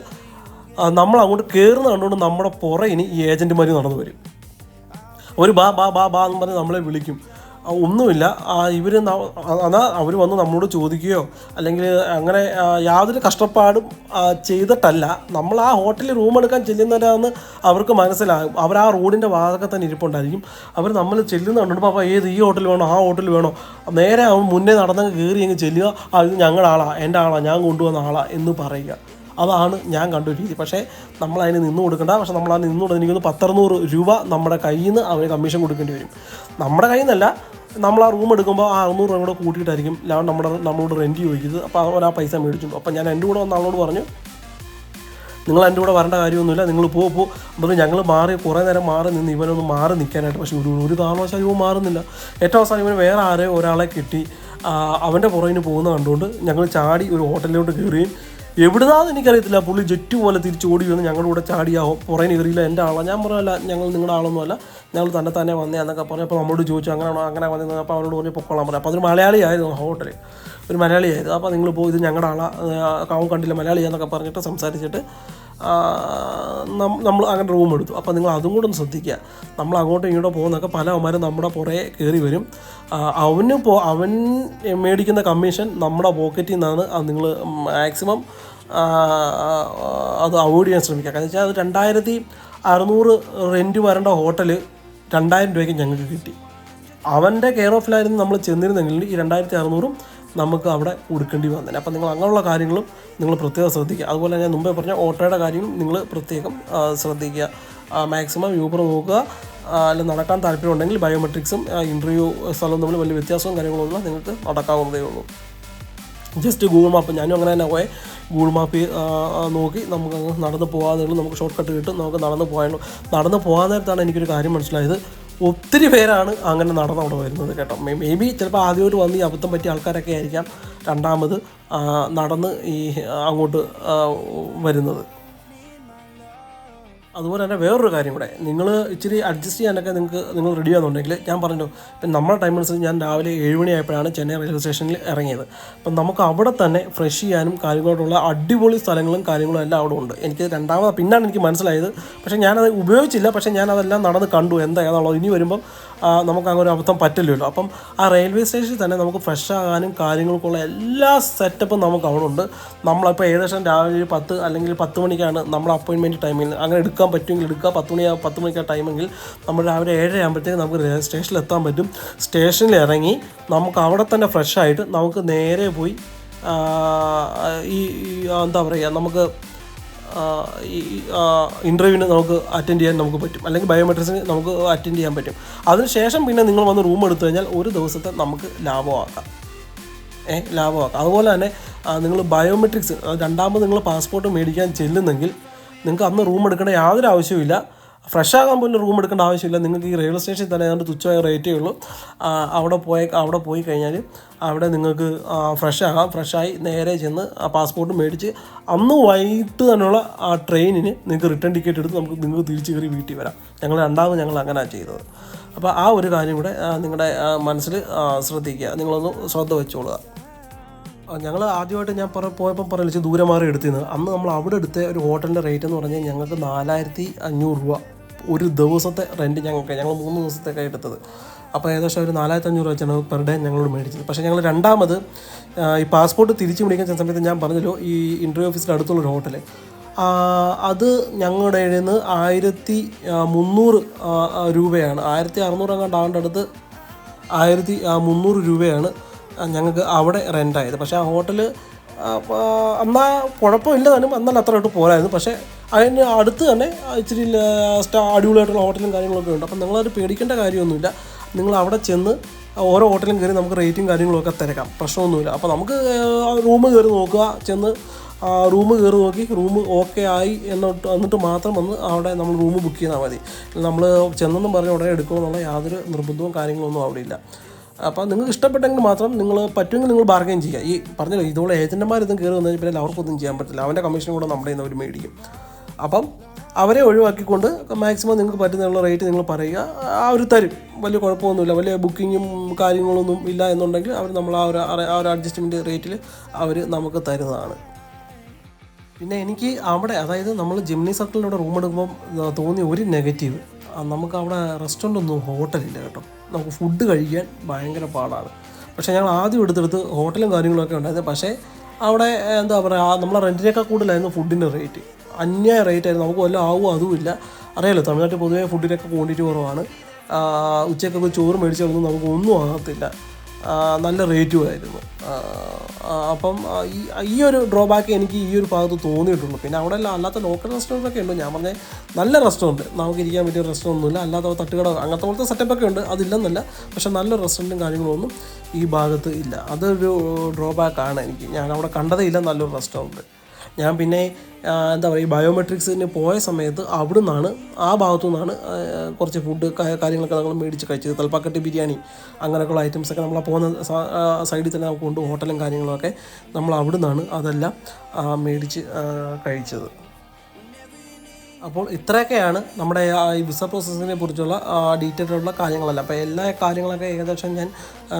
നമ്മൾ അങ്ങോട്ട് കയറുന്ന കണ്ടുകൊണ്ട് നമ്മുടെ പുറകിന് ഈ ഏജന്റുമാർ നടന്നു വരും. ഒരു ബാ ബാ ബാ ബാ എന്ന് പറഞ്ഞ് നമ്മളെ വിളിക്കും. ഒന്നുമില്ല. ഇവർ എന്നാൽ അവർ വന്ന് നമ്മളോട് ചോദിക്കുകയോ അല്ലെങ്കിൽ അങ്ങനെ യാതൊരു കഷ്ടപ്പാടും ചെയ്തിട്ടല്ല. നമ്മൾ ആ ഹോട്ടലിൽ റൂം എടുക്കാൻ ചെല്ലുന്നവരാന്ന് അവർക്ക് മനസ്സിലാകും. അവർ ആ റോഡിന്റെ വാതൊക്കെ തന്നെ ഇരിപ്പുണ്ടായിരിക്കും. അവർ നമ്മൾ ചെല്ലുന്ന കണ്ടുകൊണ്ട് പാപ്പ ഏത് ഈ ഹോട്ടൽ വേണോ ആ ഹോട്ടൽ വേണോ? നേരെ അവൻ മുന്നേ നടന്നങ്ങ് കയറി അങ്ങ് ചെല്ലുക. അത് ഞങ്ങളുടെ എന്റെ ആളാണ് ഞാൻ കൊണ്ടുവന്ന ആളാണ് എന്ന് പറയുക. അതാണ് ഞാൻ കണ്ട രീതി. പക്ഷേ നമ്മൾ അതിന് നിന്ന് കൊടുക്കണ്ട. പക്ഷേ നമ്മൾ ആ നിന്ന് എനിക്കൊന്ന് പത്തറുന്നൂറ് രൂപ നമ്മുടെ കയ്യിൽ നിന്ന് അവർ കമ്മീഷൻ കൊടുക്കേണ്ടി വരും. നമ്മുടെ കയ്യിൽ നിന്നല്ല നമ്മൾ ആ റൂം എടുക്കുമ്പോൾ ആ അറുന്നൂറ് രൂപ കൂടെ കൂട്ടിയിട്ടായിരിക്കും ലാ- നമ്മുടെ നമ്മളോട് റെന്റ് ചോദിക്കുന്നത്. അപ്പോൾ അവർ ആ പൈസ മേടിച്ചു അപ്പോൾ ഞാൻ എന്റെ കൂടെ വന്ന ആളോട് പറഞ്ഞു നിങ്ങൾ എന്റെ കൂടെ വരേണ്ട കാര്യമൊന്നുമില്ല. നിങ്ങൾ പോ പോ. അപ്പോൾ ഞങ്ങൾ മാറി കുറേ നേരം മാറി നിന്ന് ഇവനൊന്ന് മാറി നിൽക്കാനായിട്ട് പക്ഷേ ഒരു ഒരു താമസം ഇവൻ മാറുന്നില്ല. ഏറ്റവും അവസാനം ഇവന് വേറെ ആരെയോ ഒരാളെ കിട്ടി. അവന്റെ പുറകിന് പോകുന്ന കണ്ടുകൊണ്ട് ഞങ്ങൾ ചാടി ഒരു ഹോട്ടലിലോട്ട് കയറുകയും എവിടുന്നാന്ന് എനിക്കറിയത്തില്ല. പുള്ളി ജെറ്റ് പോലെ തിരിച്ച് ഓടി വന്ന് ഞങ്ങളുടെ കൂടെ ചാടിയാവും പുറേ കയറിയില്ല എന്റെ ആളാണ് ഞാൻ പറഞ്ഞല്ല ഞങ്ങൾ നിങ്ങളുടെ ആളൊന്നുമല്ല. ഞങ്ങൾ തന്നെ തന്നെ വന്നേ എന്നൊക്കെ പറഞ്ഞപ്പോൾ നമ്മളോട് ചോദിച്ചു അങ്ങനെയാണോ അങ്ങനെ വന്നത് അപ്പോൾ അവരോട് പറഞ്ഞ് പൊക്കോളാൻ പറഞ്ഞു. അപ്പോൾ അതൊരു മലയാളിയായിരുന്നു ഹോട്ടലിൽ ഒരു മലയാളിയായിരുന്നു. അപ്പോൾ നിങ്ങൾ പോയി ഇത് ഞങ്ങളുടെ ആളാണ് അവൻ കണ്ടില്ല മലയാളിയാന്നൊക്കെ പറഞ്ഞിട്ട് സംസാരിച്ചിട്ട് നമ്മൾ അങ്ങനെ റൂം എടുത്തു. അപ്പോൾ നിങ്ങൾ അതും കൂടെ ഒന്ന് ശ്രദ്ധിക്കുക. നമ്മൾ അങ്ങോട്ടും ഇങ്ങോട്ടും പോകുന്നൊക്കെ പല അവന്മാരും നമ്മുടെ പുറകെ കയറി വരും. അവനും പോ അവൻ മേടിക്കുന്ന കമ്മീഷൻ നമ്മുടെ പോക്കറ്റിൽ നിന്നാണ് അത് നിങ്ങൾ മാക്സിമം അത് അവോയ്ഡ് ചെയ്യാൻ ശ്രമിക്കുക. കാരണം വെച്ചാൽ അത് രണ്ടായിരത്തി അറുന്നൂറ് റെന്റ് വരേണ്ട ഹോട്ടൽ രണ്ടായിരം രൂപയ്ക്ക് ഞങ്ങൾക്ക് കിട്ടി. അവന്റെ കെയർ ഓഫിലായിരുന്നു നമ്മൾ ചെന്നിരുന്നെങ്കിൽ ഈ രണ്ടായിരത്തി അറുന്നൂറും നമുക്ക് അവിടെ കൊടുക്കേണ്ടി വന്നേനെ അപ്പോൾ നിങ്ങൾ അങ്ങനെയുള്ള കാര്യങ്ങളും നിങ്ങൾ പ്രത്യേകം ശ്രദ്ധിക്കുക. അതുപോലെ ഞാൻ മുമ്പേ പറഞ്ഞ ഓട്ടോയുടെ കാര്യവും നിങ്ങൾ പ്രത്യേകം ശ്രദ്ധിക്കുക. മാക്സിമം യൂബർ നോക്കുക. അല്ല നടക്കാൻ താല്പര്യമുണ്ടെങ്കിൽ ബയോമെട്രിക്സും ഇന്റർവ്യൂ സ്ഥലവും തമ്മിൽ വലിയ വ്യത്യാസവും കാര്യങ്ങളൊന്നും നിങ്ങൾക്ക് നടക്കാവുന്നതേ ഉള്ളൂ. ജസ്റ്റ് ഗൂഗിൾ മാപ്പ് ഞാനും അങ്ങനെ തന്നെ പോയെ. ഗൂഗിൾ മാപ്പ് നോക്കി നമുക്ക് നടന്ന് പോകാതെ നമുക്ക് ഷോർട്ട് കട്ട് കിട്ടും. നമുക്ക് നടന്ന് പോകാനുള്ളൂ. നടന്ന് പോകാൻ നേരത്താണ് എനിക്കൊരു കാര്യം മനസ്സിലായത്. ഒത്തിരി പേരാണ് അങ്ങനെ നടന്ന് അവിടെ വരുന്നത് കേട്ടോ. മേ മേ ബി ചിലപ്പോൾ ആദ്യമായിട്ട് വന്ന് ഈ അബദ്ധം പറ്റിയ ആൾക്കാരൊക്കെ ആയിരിക്കാം. രണ്ടാമത് നടന്ന് ഈ അങ്ങോട്ട് വരുന്നത്. അതുപോലെ തന്നെ വേറൊരു കാര്യം കൂടെ. നിങ്ങൾ ഇച്ചിരി അഡ്ജസ്റ്റ് ചെയ്യാനൊക്കെ നിങ്ങൾക്ക് നിങ്ങൾ റെഡി ആണെന്നുണ്ടെങ്കിൽ ഞാൻ പറഞ്ഞു ഇപ്പം നമ്മുടെ ടൈം അനുസരിച്ച് ഞാൻ രാവിലെ ഏഴ് മണിയായപ്പോഴാണ് ചെന്നൈ റെയിൽവേ സ്റ്റേഷനിൽ ഇറങ്ങിയത്. അപ്പം നമുക്ക് അവിടെ തന്നെ ഫ്രഷ് ചെയ്യാനും കാര്യങ്ങളോടുള്ള അടിപൊളി സ്ഥലങ്ങളും കാര്യങ്ങളും എല്ലാം അവിടെ ഉണ്ട്. എനിക്ക് രണ്ടാമത് പിന്നാണ് എനിക്ക് മനസ്സിലായത്. പക്ഷേ ഞാനത് ഉപയോഗിച്ചില്ല. പക്ഷേ ഞാനതെല്ലാം നടന്ന് കണ്ടു എന്താ ഏതാണുള്ളത്. ഇനി വരുമ്പം നമുക്ക് അങ്ങനെ ഒരു അബദ്ധം പറ്റില്ലല്ലോ അപ്പം ആ റെയിൽവേ സ്റ്റേഷനിൽ തന്നെ നമുക്ക് ഫ്രഷ് ആകാനും കാര്യങ്ങൾക്കുള്ള എല്ലാ സെറ്റപ്പും നമുക്ക് അവിടെ ഉണ്ട് നമ്മളിപ്പോൾ ഏകദേശം രാവിലെ ഒരു പത്ത് അല്ലെങ്കിൽ പത്ത് മണിക്കാണ് നമ്മൾ അപ്പോയിൻമെന്റ് ടൈമിൽ അങ്ങനെ എടുക്കാൻ പറ്റുമെങ്കിൽ എടുക്കുക പത്ത് മണി പത്ത് മണിക്കാ ടൈമെങ്കിൽ നമ്മൾ രാവിലെ ഏഴര ആകുമ്പോഴത്തേക്ക് നമുക്ക് സ്റ്റേഷനിൽ എത്താൻ പറ്റും. സ്റ്റേഷനിൽ ഇറങ്ങി നമുക്ക് അവിടെ തന്നെ ഫ്രഷ് ആയിട്ട് നമുക്ക് നേരെ പോയി ഈ എന്താ പറയുക നമുക്ക് ഇന്റർവ്യൂവിന് നമുക്ക് അറ്റൻഡ് ചെയ്യാൻ നമുക്ക് പറ്റും. അല്ലെങ്കിൽ ബയോമെട്രിക്സിന് നമുക്ക് അറ്റൻഡ് ചെയ്യാൻ പറ്റും. അതിനുശേഷം പിന്നെ നിങ്ങൾ വന്ന് റൂം എടുത്തു കഴിഞ്ഞാൽ ഒരു ദിവസത്തെ നമുക്ക് ലാഭമാക്കാം. ഏ ലാഭമാക്കാം. അതുപോലെ തന്നെ നിങ്ങൾ ബയോമെട്രിക്സ് രണ്ടാമത് നിങ്ങൾ പാസ്പോർട്ട് മേടിക്കാൻ ചെല്ലുന്നെങ്കിൽ നിങ്ങൾക്ക് അന്ന് റൂം എടുക്കേണ്ട യാതൊരു ആവശ്യവുമില്ല. ഫ്രഷ് ആകാൻ പോലും റൂം എടുക്കേണ്ട ആവശ്യമില്ല. നിങ്ങൾക്ക് ഈ റെയിൽവേ സ്റ്റേഷനിൽ തന്നെ അതിന്റെ തുച്ഛമായ റേറ്റേ ഉള്ളൂ. അവിടെ പോയ അവിടെ പോയി കഴിഞ്ഞാൽ അവിടെ നിങ്ങൾക്ക് ഫ്രഷ് ആകാം. ഫ്രഷായി നേരെ ചെന്ന് ആ പാസ്പോർട്ട് മേടിച്ച് അന്ന് വൈകിട്ട് തന്നെയുള്ള ആ ട്രെയിനിന് നിങ്ങൾക്ക് റിട്ടേൺ ടിക്കറ്റ് എടുത്ത് നമുക്ക് നിങ്ങൾക്ക് തിരിച്ച് കയറി വീട്ടിൽ വരാം. ഞങ്ങൾ രണ്ടാമത് ഞങ്ങൾ അങ്ങനെയാണ് ചെയ്തത്. അപ്പോൾ ആ ഒരു കാര്യം കൂടെ നിങ്ങളുടെ മനസ്സിൽ ശ്രദ്ധിക്കുക. നിങ്ങളൊന്ന് ശ്രദ്ധ വെച്ചോളുക. ഞങ്ങൾ ആദ്യമായിട്ട് ഞാൻ പറ പോയപ്പോൾ പറഞ്ഞു ദൂരെ മാറി എടുത്തിന്ന്. അന്ന് നമ്മൾ അവിടെ എടുത്ത ഒരു ഹോട്ടലിന്റെ റേറ്റ് എന്ന് പറഞ്ഞാൽ ഞങ്ങൾക്ക് നാലായിരത്തി അഞ്ഞൂറ് രൂപ ഒരു ദിവസത്തെ റെന്റ് ഞങ്ങൾക്ക് ഞങ്ങൾ മൂന്ന് ദിവസത്തേക്കാണ് എടുത്തത്. അപ്പോൾ ഏകദേശം ഒരു നാലായിരത്തി അഞ്ഞൂറ് വെച്ചാണ് പെർ ഡേ ഞങ്ങളോട് മേടിച്ചത്. പക്ഷേ ഞങ്ങൾ രണ്ടാമത് ഈ പാസ്പോർട്ട് തിരിച്ചു മേടിക്കാൻ സമയത്ത് ഞാൻ പറഞ്ഞല്ലോ ഈ ഇന്റർവ്യൂ ഓഫീസിന്റെ അടുത്തുള്ള ഒരു ഹോട്ടൽ അത് ഞങ്ങളുടെ നിന്ന് ആയിരത്തി മുന്നൂറ് രൂപയാണ്. ആയിരത്തി അറുന്നൂറ് അങ്ങാണ്ട് ആവേണ്ട അടുത്ത് ആയിരത്തി മുന്നൂറ് രൂപയാണ് ഞങ്ങൾക്ക് അവിടെ റെന്റായത് പക്ഷേ ആ ഹോട്ടൽ എന്നാൽ കുഴപ്പമില്ല താനും അത്ര ആയിട്ട് പോരായിരുന്നു. പക്ഷേ അതിന് അടുത്ത് തന്നെ ഇച്ചിരി അടിപൊളിയായിട്ടുള്ള ഹോട്ടലും കാര്യങ്ങളൊക്കെ ഉണ്ട്. അപ്പം നിങ്ങളത് പേടിക്കേണ്ട കാര്യമൊന്നുമില്ല. നിങ്ങൾ അവിടെ ചെന്ന് ഓരോ ഹോട്ടലും കയറി നമുക്ക് റേറ്റും കാര്യങ്ങളൊക്കെ തിരക്കാം. പ്രശ്നമൊന്നുമില്ല. അപ്പോൾ നമുക്ക് റൂം കയറി നോക്കുക. ചെന്ന് റൂം കയറി നോക്കി റൂം ഓക്കെ ആയി എന്നിട്ട് എന്നിട്ട് മാത്രം വന്ന് അവിടെ നമ്മൾ റൂം ബുക്ക് ചെയ്താൽ മതി. നമ്മൾ ചെന്നെന്നും പറഞ്ഞ് ഉടനെ എടുക്കുമെന്നുള്ള യാതൊരു നിർബന്ധവും കാര്യങ്ങളൊന്നും അവിടെ ഇല്ല. അപ്പോൾ നിങ്ങൾക്ക് ഇഷ്ടപ്പെട്ടെങ്കിൽ മാത്രം നിങ്ങൾ പറ്റുമെങ്കിൽ നിങ്ങൾ ബാർഗൈൻ ചെയ്യുക. ഈ പറഞ്ഞല്ലോ ഇതുപോലെ ഏജന്റുമാരിതും കയറി വന്നു കഴിഞ്ഞാൽ അവർക്കൊന്നും ചെയ്യാൻ പറ്റില്ല അവന്റെ കമ്മീഷൻ കൂടെ നമ്മുടെ കയ്യിൽ നിന്ന് അവർ മേടിക്കും. അപ്പം അവരെ ഒഴിവാക്കിക്കൊണ്ട് മാക്സിമം നിങ്ങൾക്ക് പറ്റുന്നുള്ള റേറ്റ് നിങ്ങൾ പറയുക. ആ ഒരു തരും. വലിയ കുഴപ്പമൊന്നുമില്ല. വലിയ ബുക്കിങ്ങും കാര്യങ്ങളൊന്നും ഇല്ല എന്നുണ്ടെങ്കിൽ അവർ നമ്മൾ ആ ഒരു ആ ഒരു അഡ്ജസ്റ്റ്മെന്റ് റേറ്റിൽ അവർ നമുക്ക് തരുന്നതാണ്. പിന്നെ എനിക്ക് അവിടെ അതായത് നമ്മൾ ജിംനി സർക്കിളിലൂടെ റൂം എടുക്കുമ്പം ആ, തോന്നിയ ഒരു നെഗറ്റീവ് നമുക്ക് അവിടെ റെസ്റ്റോറന്റ് ഒന്നും ഹോട്ടലില്ല കേട്ടോ. നമുക്ക് ഫുഡ് കഴിക്കാൻ ഭയങ്കര പാടാണ്. പക്ഷേ ഞങ്ങൾ ആദ്യം എടുത്തെടുത്ത് ഹോട്ടലും കാര്യങ്ങളൊക്കെ ഉണ്ടായിരുന്നു. പക്ഷേ അവിടെ എന്താ പറയുക നമ്മളെ റെന്റിനേക്കാൾ കൂടുതലായിരുന്നു ഫുഡിന്റെ റേറ്റ്. അന്യായ റേറ്റ് ആയിരുന്നു നമുക്ക് വല്ല ആവുമോ അതുമില്ല അറിയാലോ തമിഴ്നാട്ടിൽ പൊതുവേ ഫുഡിനൊക്കെ ക്വാണ്ടിറ്റി കുറവാണ്. ഉച്ചയ്ക്കൊക്കെ ചോറ് മേടിച്ചൊന്നും നമുക്ക് ഒന്നും ആകത്തില്ല. നല്ല റേറ്റും ആയിരുന്നു. ആ, ആ, അപ്പം ഈ ഈ ഒരു ഡ്രോബാക്ക് എനിക്ക് ഈ ഒരു ഭാഗത്ത് തോന്നിയിട്ടുള്ളൂ. പിന്നെ അവിടെ അല്ലാത്ത ലോക്കൽ റെസ്റ്റോറന്റൊക്കെ ഉണ്ട്. ഞാൻ പറഞ്ഞ നല്ല റെസ്റ്റോറന്റ് നമുക്ക് ഇരിക്കാൻ പറ്റിയ റെസ്റ്റോറന്റ് ഒന്നുമില്ല. അല്ലാത്ത തട്ടുകട അങ്ങനത്തെ പോലത്തെ സെറ്റപ്പൊക്കെ ഉണ്ട്. അതില്ലെന്നല്ല പക്ഷേ നല്ല റെസ്റ്റോറന്റും കാര്യങ്ങളൊന്നും ഈ ഭാഗത്ത് ഇല്ല. അതൊരു ഡ്രോബാക്കാണ് എനിക്ക്. ഞാൻ അവിടെ കണ്ടതേ ഇല്ല നല്ലൊരു റെസ്റ്റോറന്റ് ഞാൻ പിന്നെ എന്താ പറയുക ബയോമെട്രിക്സിന് പോയ സമയത്ത് അവിടെ നിന്നാണ് ആ ഭാഗത്തു നിന്നാണ് കുറച്ച് ഫുഡ് കാര്യങ്ങളൊക്കെ നമ്മൾ മേടിച്ച് കഴിച്ചത്. തൽപ്പാക്കട്ടി ബിരിയാണി അങ്ങനെയൊക്കെയുള്ള ഐറ്റംസൊക്കെ നമ്മൾ പോകുന്ന സൈഡിൽ തന്നെ നമുക്ക് കൊണ്ട് ഹോട്ടലും കാര്യങ്ങളൊക്കെ നമ്മൾ അവിടെ നിന്നാണ് അതെല്ലാം മേടിച്ച് കഴിച്ചത്. അപ്പോൾ ഇത്രയൊക്കെയാണ് നമ്മുടെ ഈ വിസ പ്രോസസ്സിനെ കുറിച്ചുള്ള ഡീറ്റെയിൽ ആയിട്ടുള്ള കാര്യങ്ങളെല്ലാം. അപ്പോൾ എല്ലാ കാര്യങ്ങളൊക്കെ ഏകദേശം ഞാൻ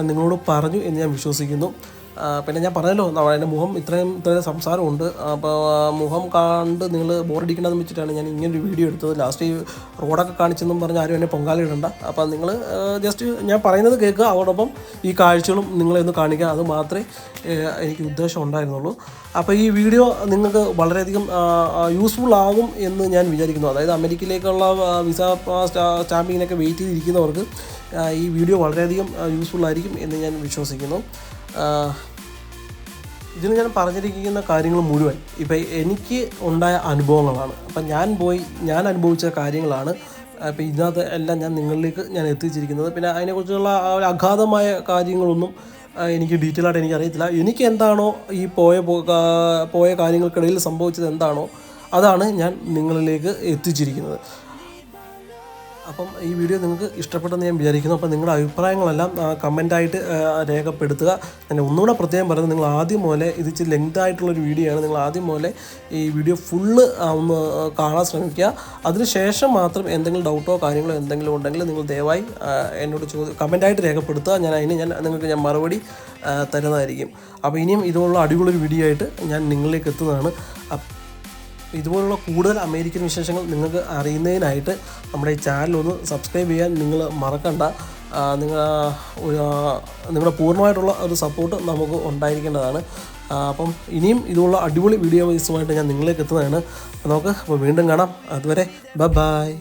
നിങ്ങളോട് പറഞ്ഞു എന്ന് ഞാൻ വിശ്വസിക്കുന്നു. പിന്നെ ഞാൻ പറഞ്ഞല്ലോ എന്റെ മുഖം ഇത്രയും ഇത്രയും സംസാരമുണ്ട്. അപ്പോൾ മുഖം കണ്ട് നിങ്ങൾ ബോറടിക്കണമെന്ന് വെച്ചിട്ടാണ് ഞാൻ ഇങ്ങനെ ഒരു വീഡിയോ എടുത്തത്. ലാസ്റ്റ് ഈ റോഡൊക്കെ കാണിച്ചെന്നും പറഞ്ഞ് ആരും എന്നെ പൊങ്കാല ഇടണ്ട അപ്പോൾ നിങ്ങൾ ജസ്റ്റ് ഞാൻ പറയുന്നത് കേൾക്കുക. അതോടൊപ്പം ഈ കാഴ്ചകളും നിങ്ങളെ ഒന്ന് കാണിക്കുക. അത് മാത്രമേ എനിക്ക് ഉദ്ദേശം ഉണ്ടായിരുന്നുള്ളൂ. അപ്പോൾ ഈ വീഡിയോ നിങ്ങൾക്ക് വളരെയധികം യൂസ്ഫുൾ ആകും എന്ന് ഞാൻ വിചാരിക്കുന്നു. അതായത് അമേരിക്കയിലേക്കുള്ള വിസ സ്റ്റാമ്പിങ്ങിനൊക്കെ വെയിറ്റ് ചെയ്തിരിക്കുന്നവർക്ക് ഈ വീഡിയോ വളരെയധികം യൂസ്ഫുൾ ആയിരിക്കും എന്ന് ഞാൻ വിശ്വസിക്കുന്നു. ഇതിൽ ഞാൻ പറഞ്ഞിരിക്കുന്ന കാര്യങ്ങൾ മുഴുവൻ ഇപ്പം എനിക്ക് ഉണ്ടായ അനുഭവങ്ങളാണ്. അപ്പം ഞാൻ പോയി ഞാൻ അനുഭവിച്ച കാര്യങ്ങളാണ് അപ്പം ഇതിനകത്ത് എല്ലാം ഞാൻ നിങ്ങളിലേക്ക് ഞാൻ എത്തിച്ചിരിക്കുന്നത്. പിന്നെ അതിനെക്കുറിച്ചുള്ള ആ ഒരു അഗാധമായ കാര്യങ്ങളൊന്നും എനിക്ക് ഡീറ്റെയിൽ ആയിട്ട് എനിക്ക് അറിയത്തില്ല. എനിക്ക് എന്താണോ ഈ പോയ പോയ കാര്യങ്ങൾക്കിടയിൽ സംഭവിച്ചത് എന്താണോ അതാണ് ഞാൻ നിങ്ങളിലേക്ക് എത്തിച്ചിരിക്കുന്നത്. അപ്പം ഈ വീഡിയോ നിങ്ങൾക്ക് ഇഷ്ടപ്പെട്ടെന്ന് ഞാൻ വിചാരിക്കുന്നു. അപ്പം നിങ്ങളുടെ അഭിപ്രായങ്ങളെല്ലാം കമന്റായിട്ട് രേഖപ്പെടുത്തുക. ഞാൻ ഒന്നുകൂടെ പ്രത്യേകം പറയുന്നത് നിങ്ങൾ ആദ്യം പോലെ ഇത് ഇച്ചിരി ലെങ്ത് ആയിട്ടുള്ളൊരു വീഡിയോ ആണ്. നിങ്ങൾ ആദ്യം പോലെ ഈ വീഡിയോ ഫുള്ള് ഒന്ന് കാണാൻ ശ്രമിക്കുക. അതിനുശേഷം മാത്രം എന്തെങ്കിലും ഡൗട്ടോ കാര്യങ്ങളോ എന്തെങ്കിലും ഉണ്ടെങ്കിൽ നിങ്ങൾ ദയവായി എന്നോട് ചോദി കമന്റായിട്ട് രേഖപ്പെടുത്തുക. ഞാൻ അതിന് ഞാൻ നിങ്ങൾക്ക് ഞാൻ മറുപടി തരുന്നതായിരിക്കും. അപ്പോൾ ഇനിയും ഇതുപോലുള്ള അടിപൊളി വീഡിയോ ആയിട്ട് ഞാൻ നിങ്ങളിലേക്ക് എത്തുന്നതാണ്. ഇതുപോലുള്ള കൂടുതൽ അമേരിക്കൻ വിശേഷങ്ങൾ നിങ്ങൾക്ക് അറിയുന്നതിനായിട്ട് നമ്മുടെ ഈ ചാനൽ ഒന്ന് സബ്സ്ക്രൈബ് ചെയ്യാൻ നിങ്ങൾ മറക്കണ്ട. നിങ്ങൾ നിങ്ങളുടെ പൂർണമായിട്ടുള്ള ഒരു സപ്പോർട്ട് നമുക്ക് ഉണ്ടായിരിക്കേണ്ടതാണ്. അപ്പം ഇനിയും ഇതുപോലുള്ള അടിപൊളി വീഡിയോസുമായിട്ട് ഞാൻ നിങ്ങളിലേക്ക് എത്തുന്നതാണ്. നമുക്ക് വീണ്ടും കാണാം. അതുവരെ ബ ബായ്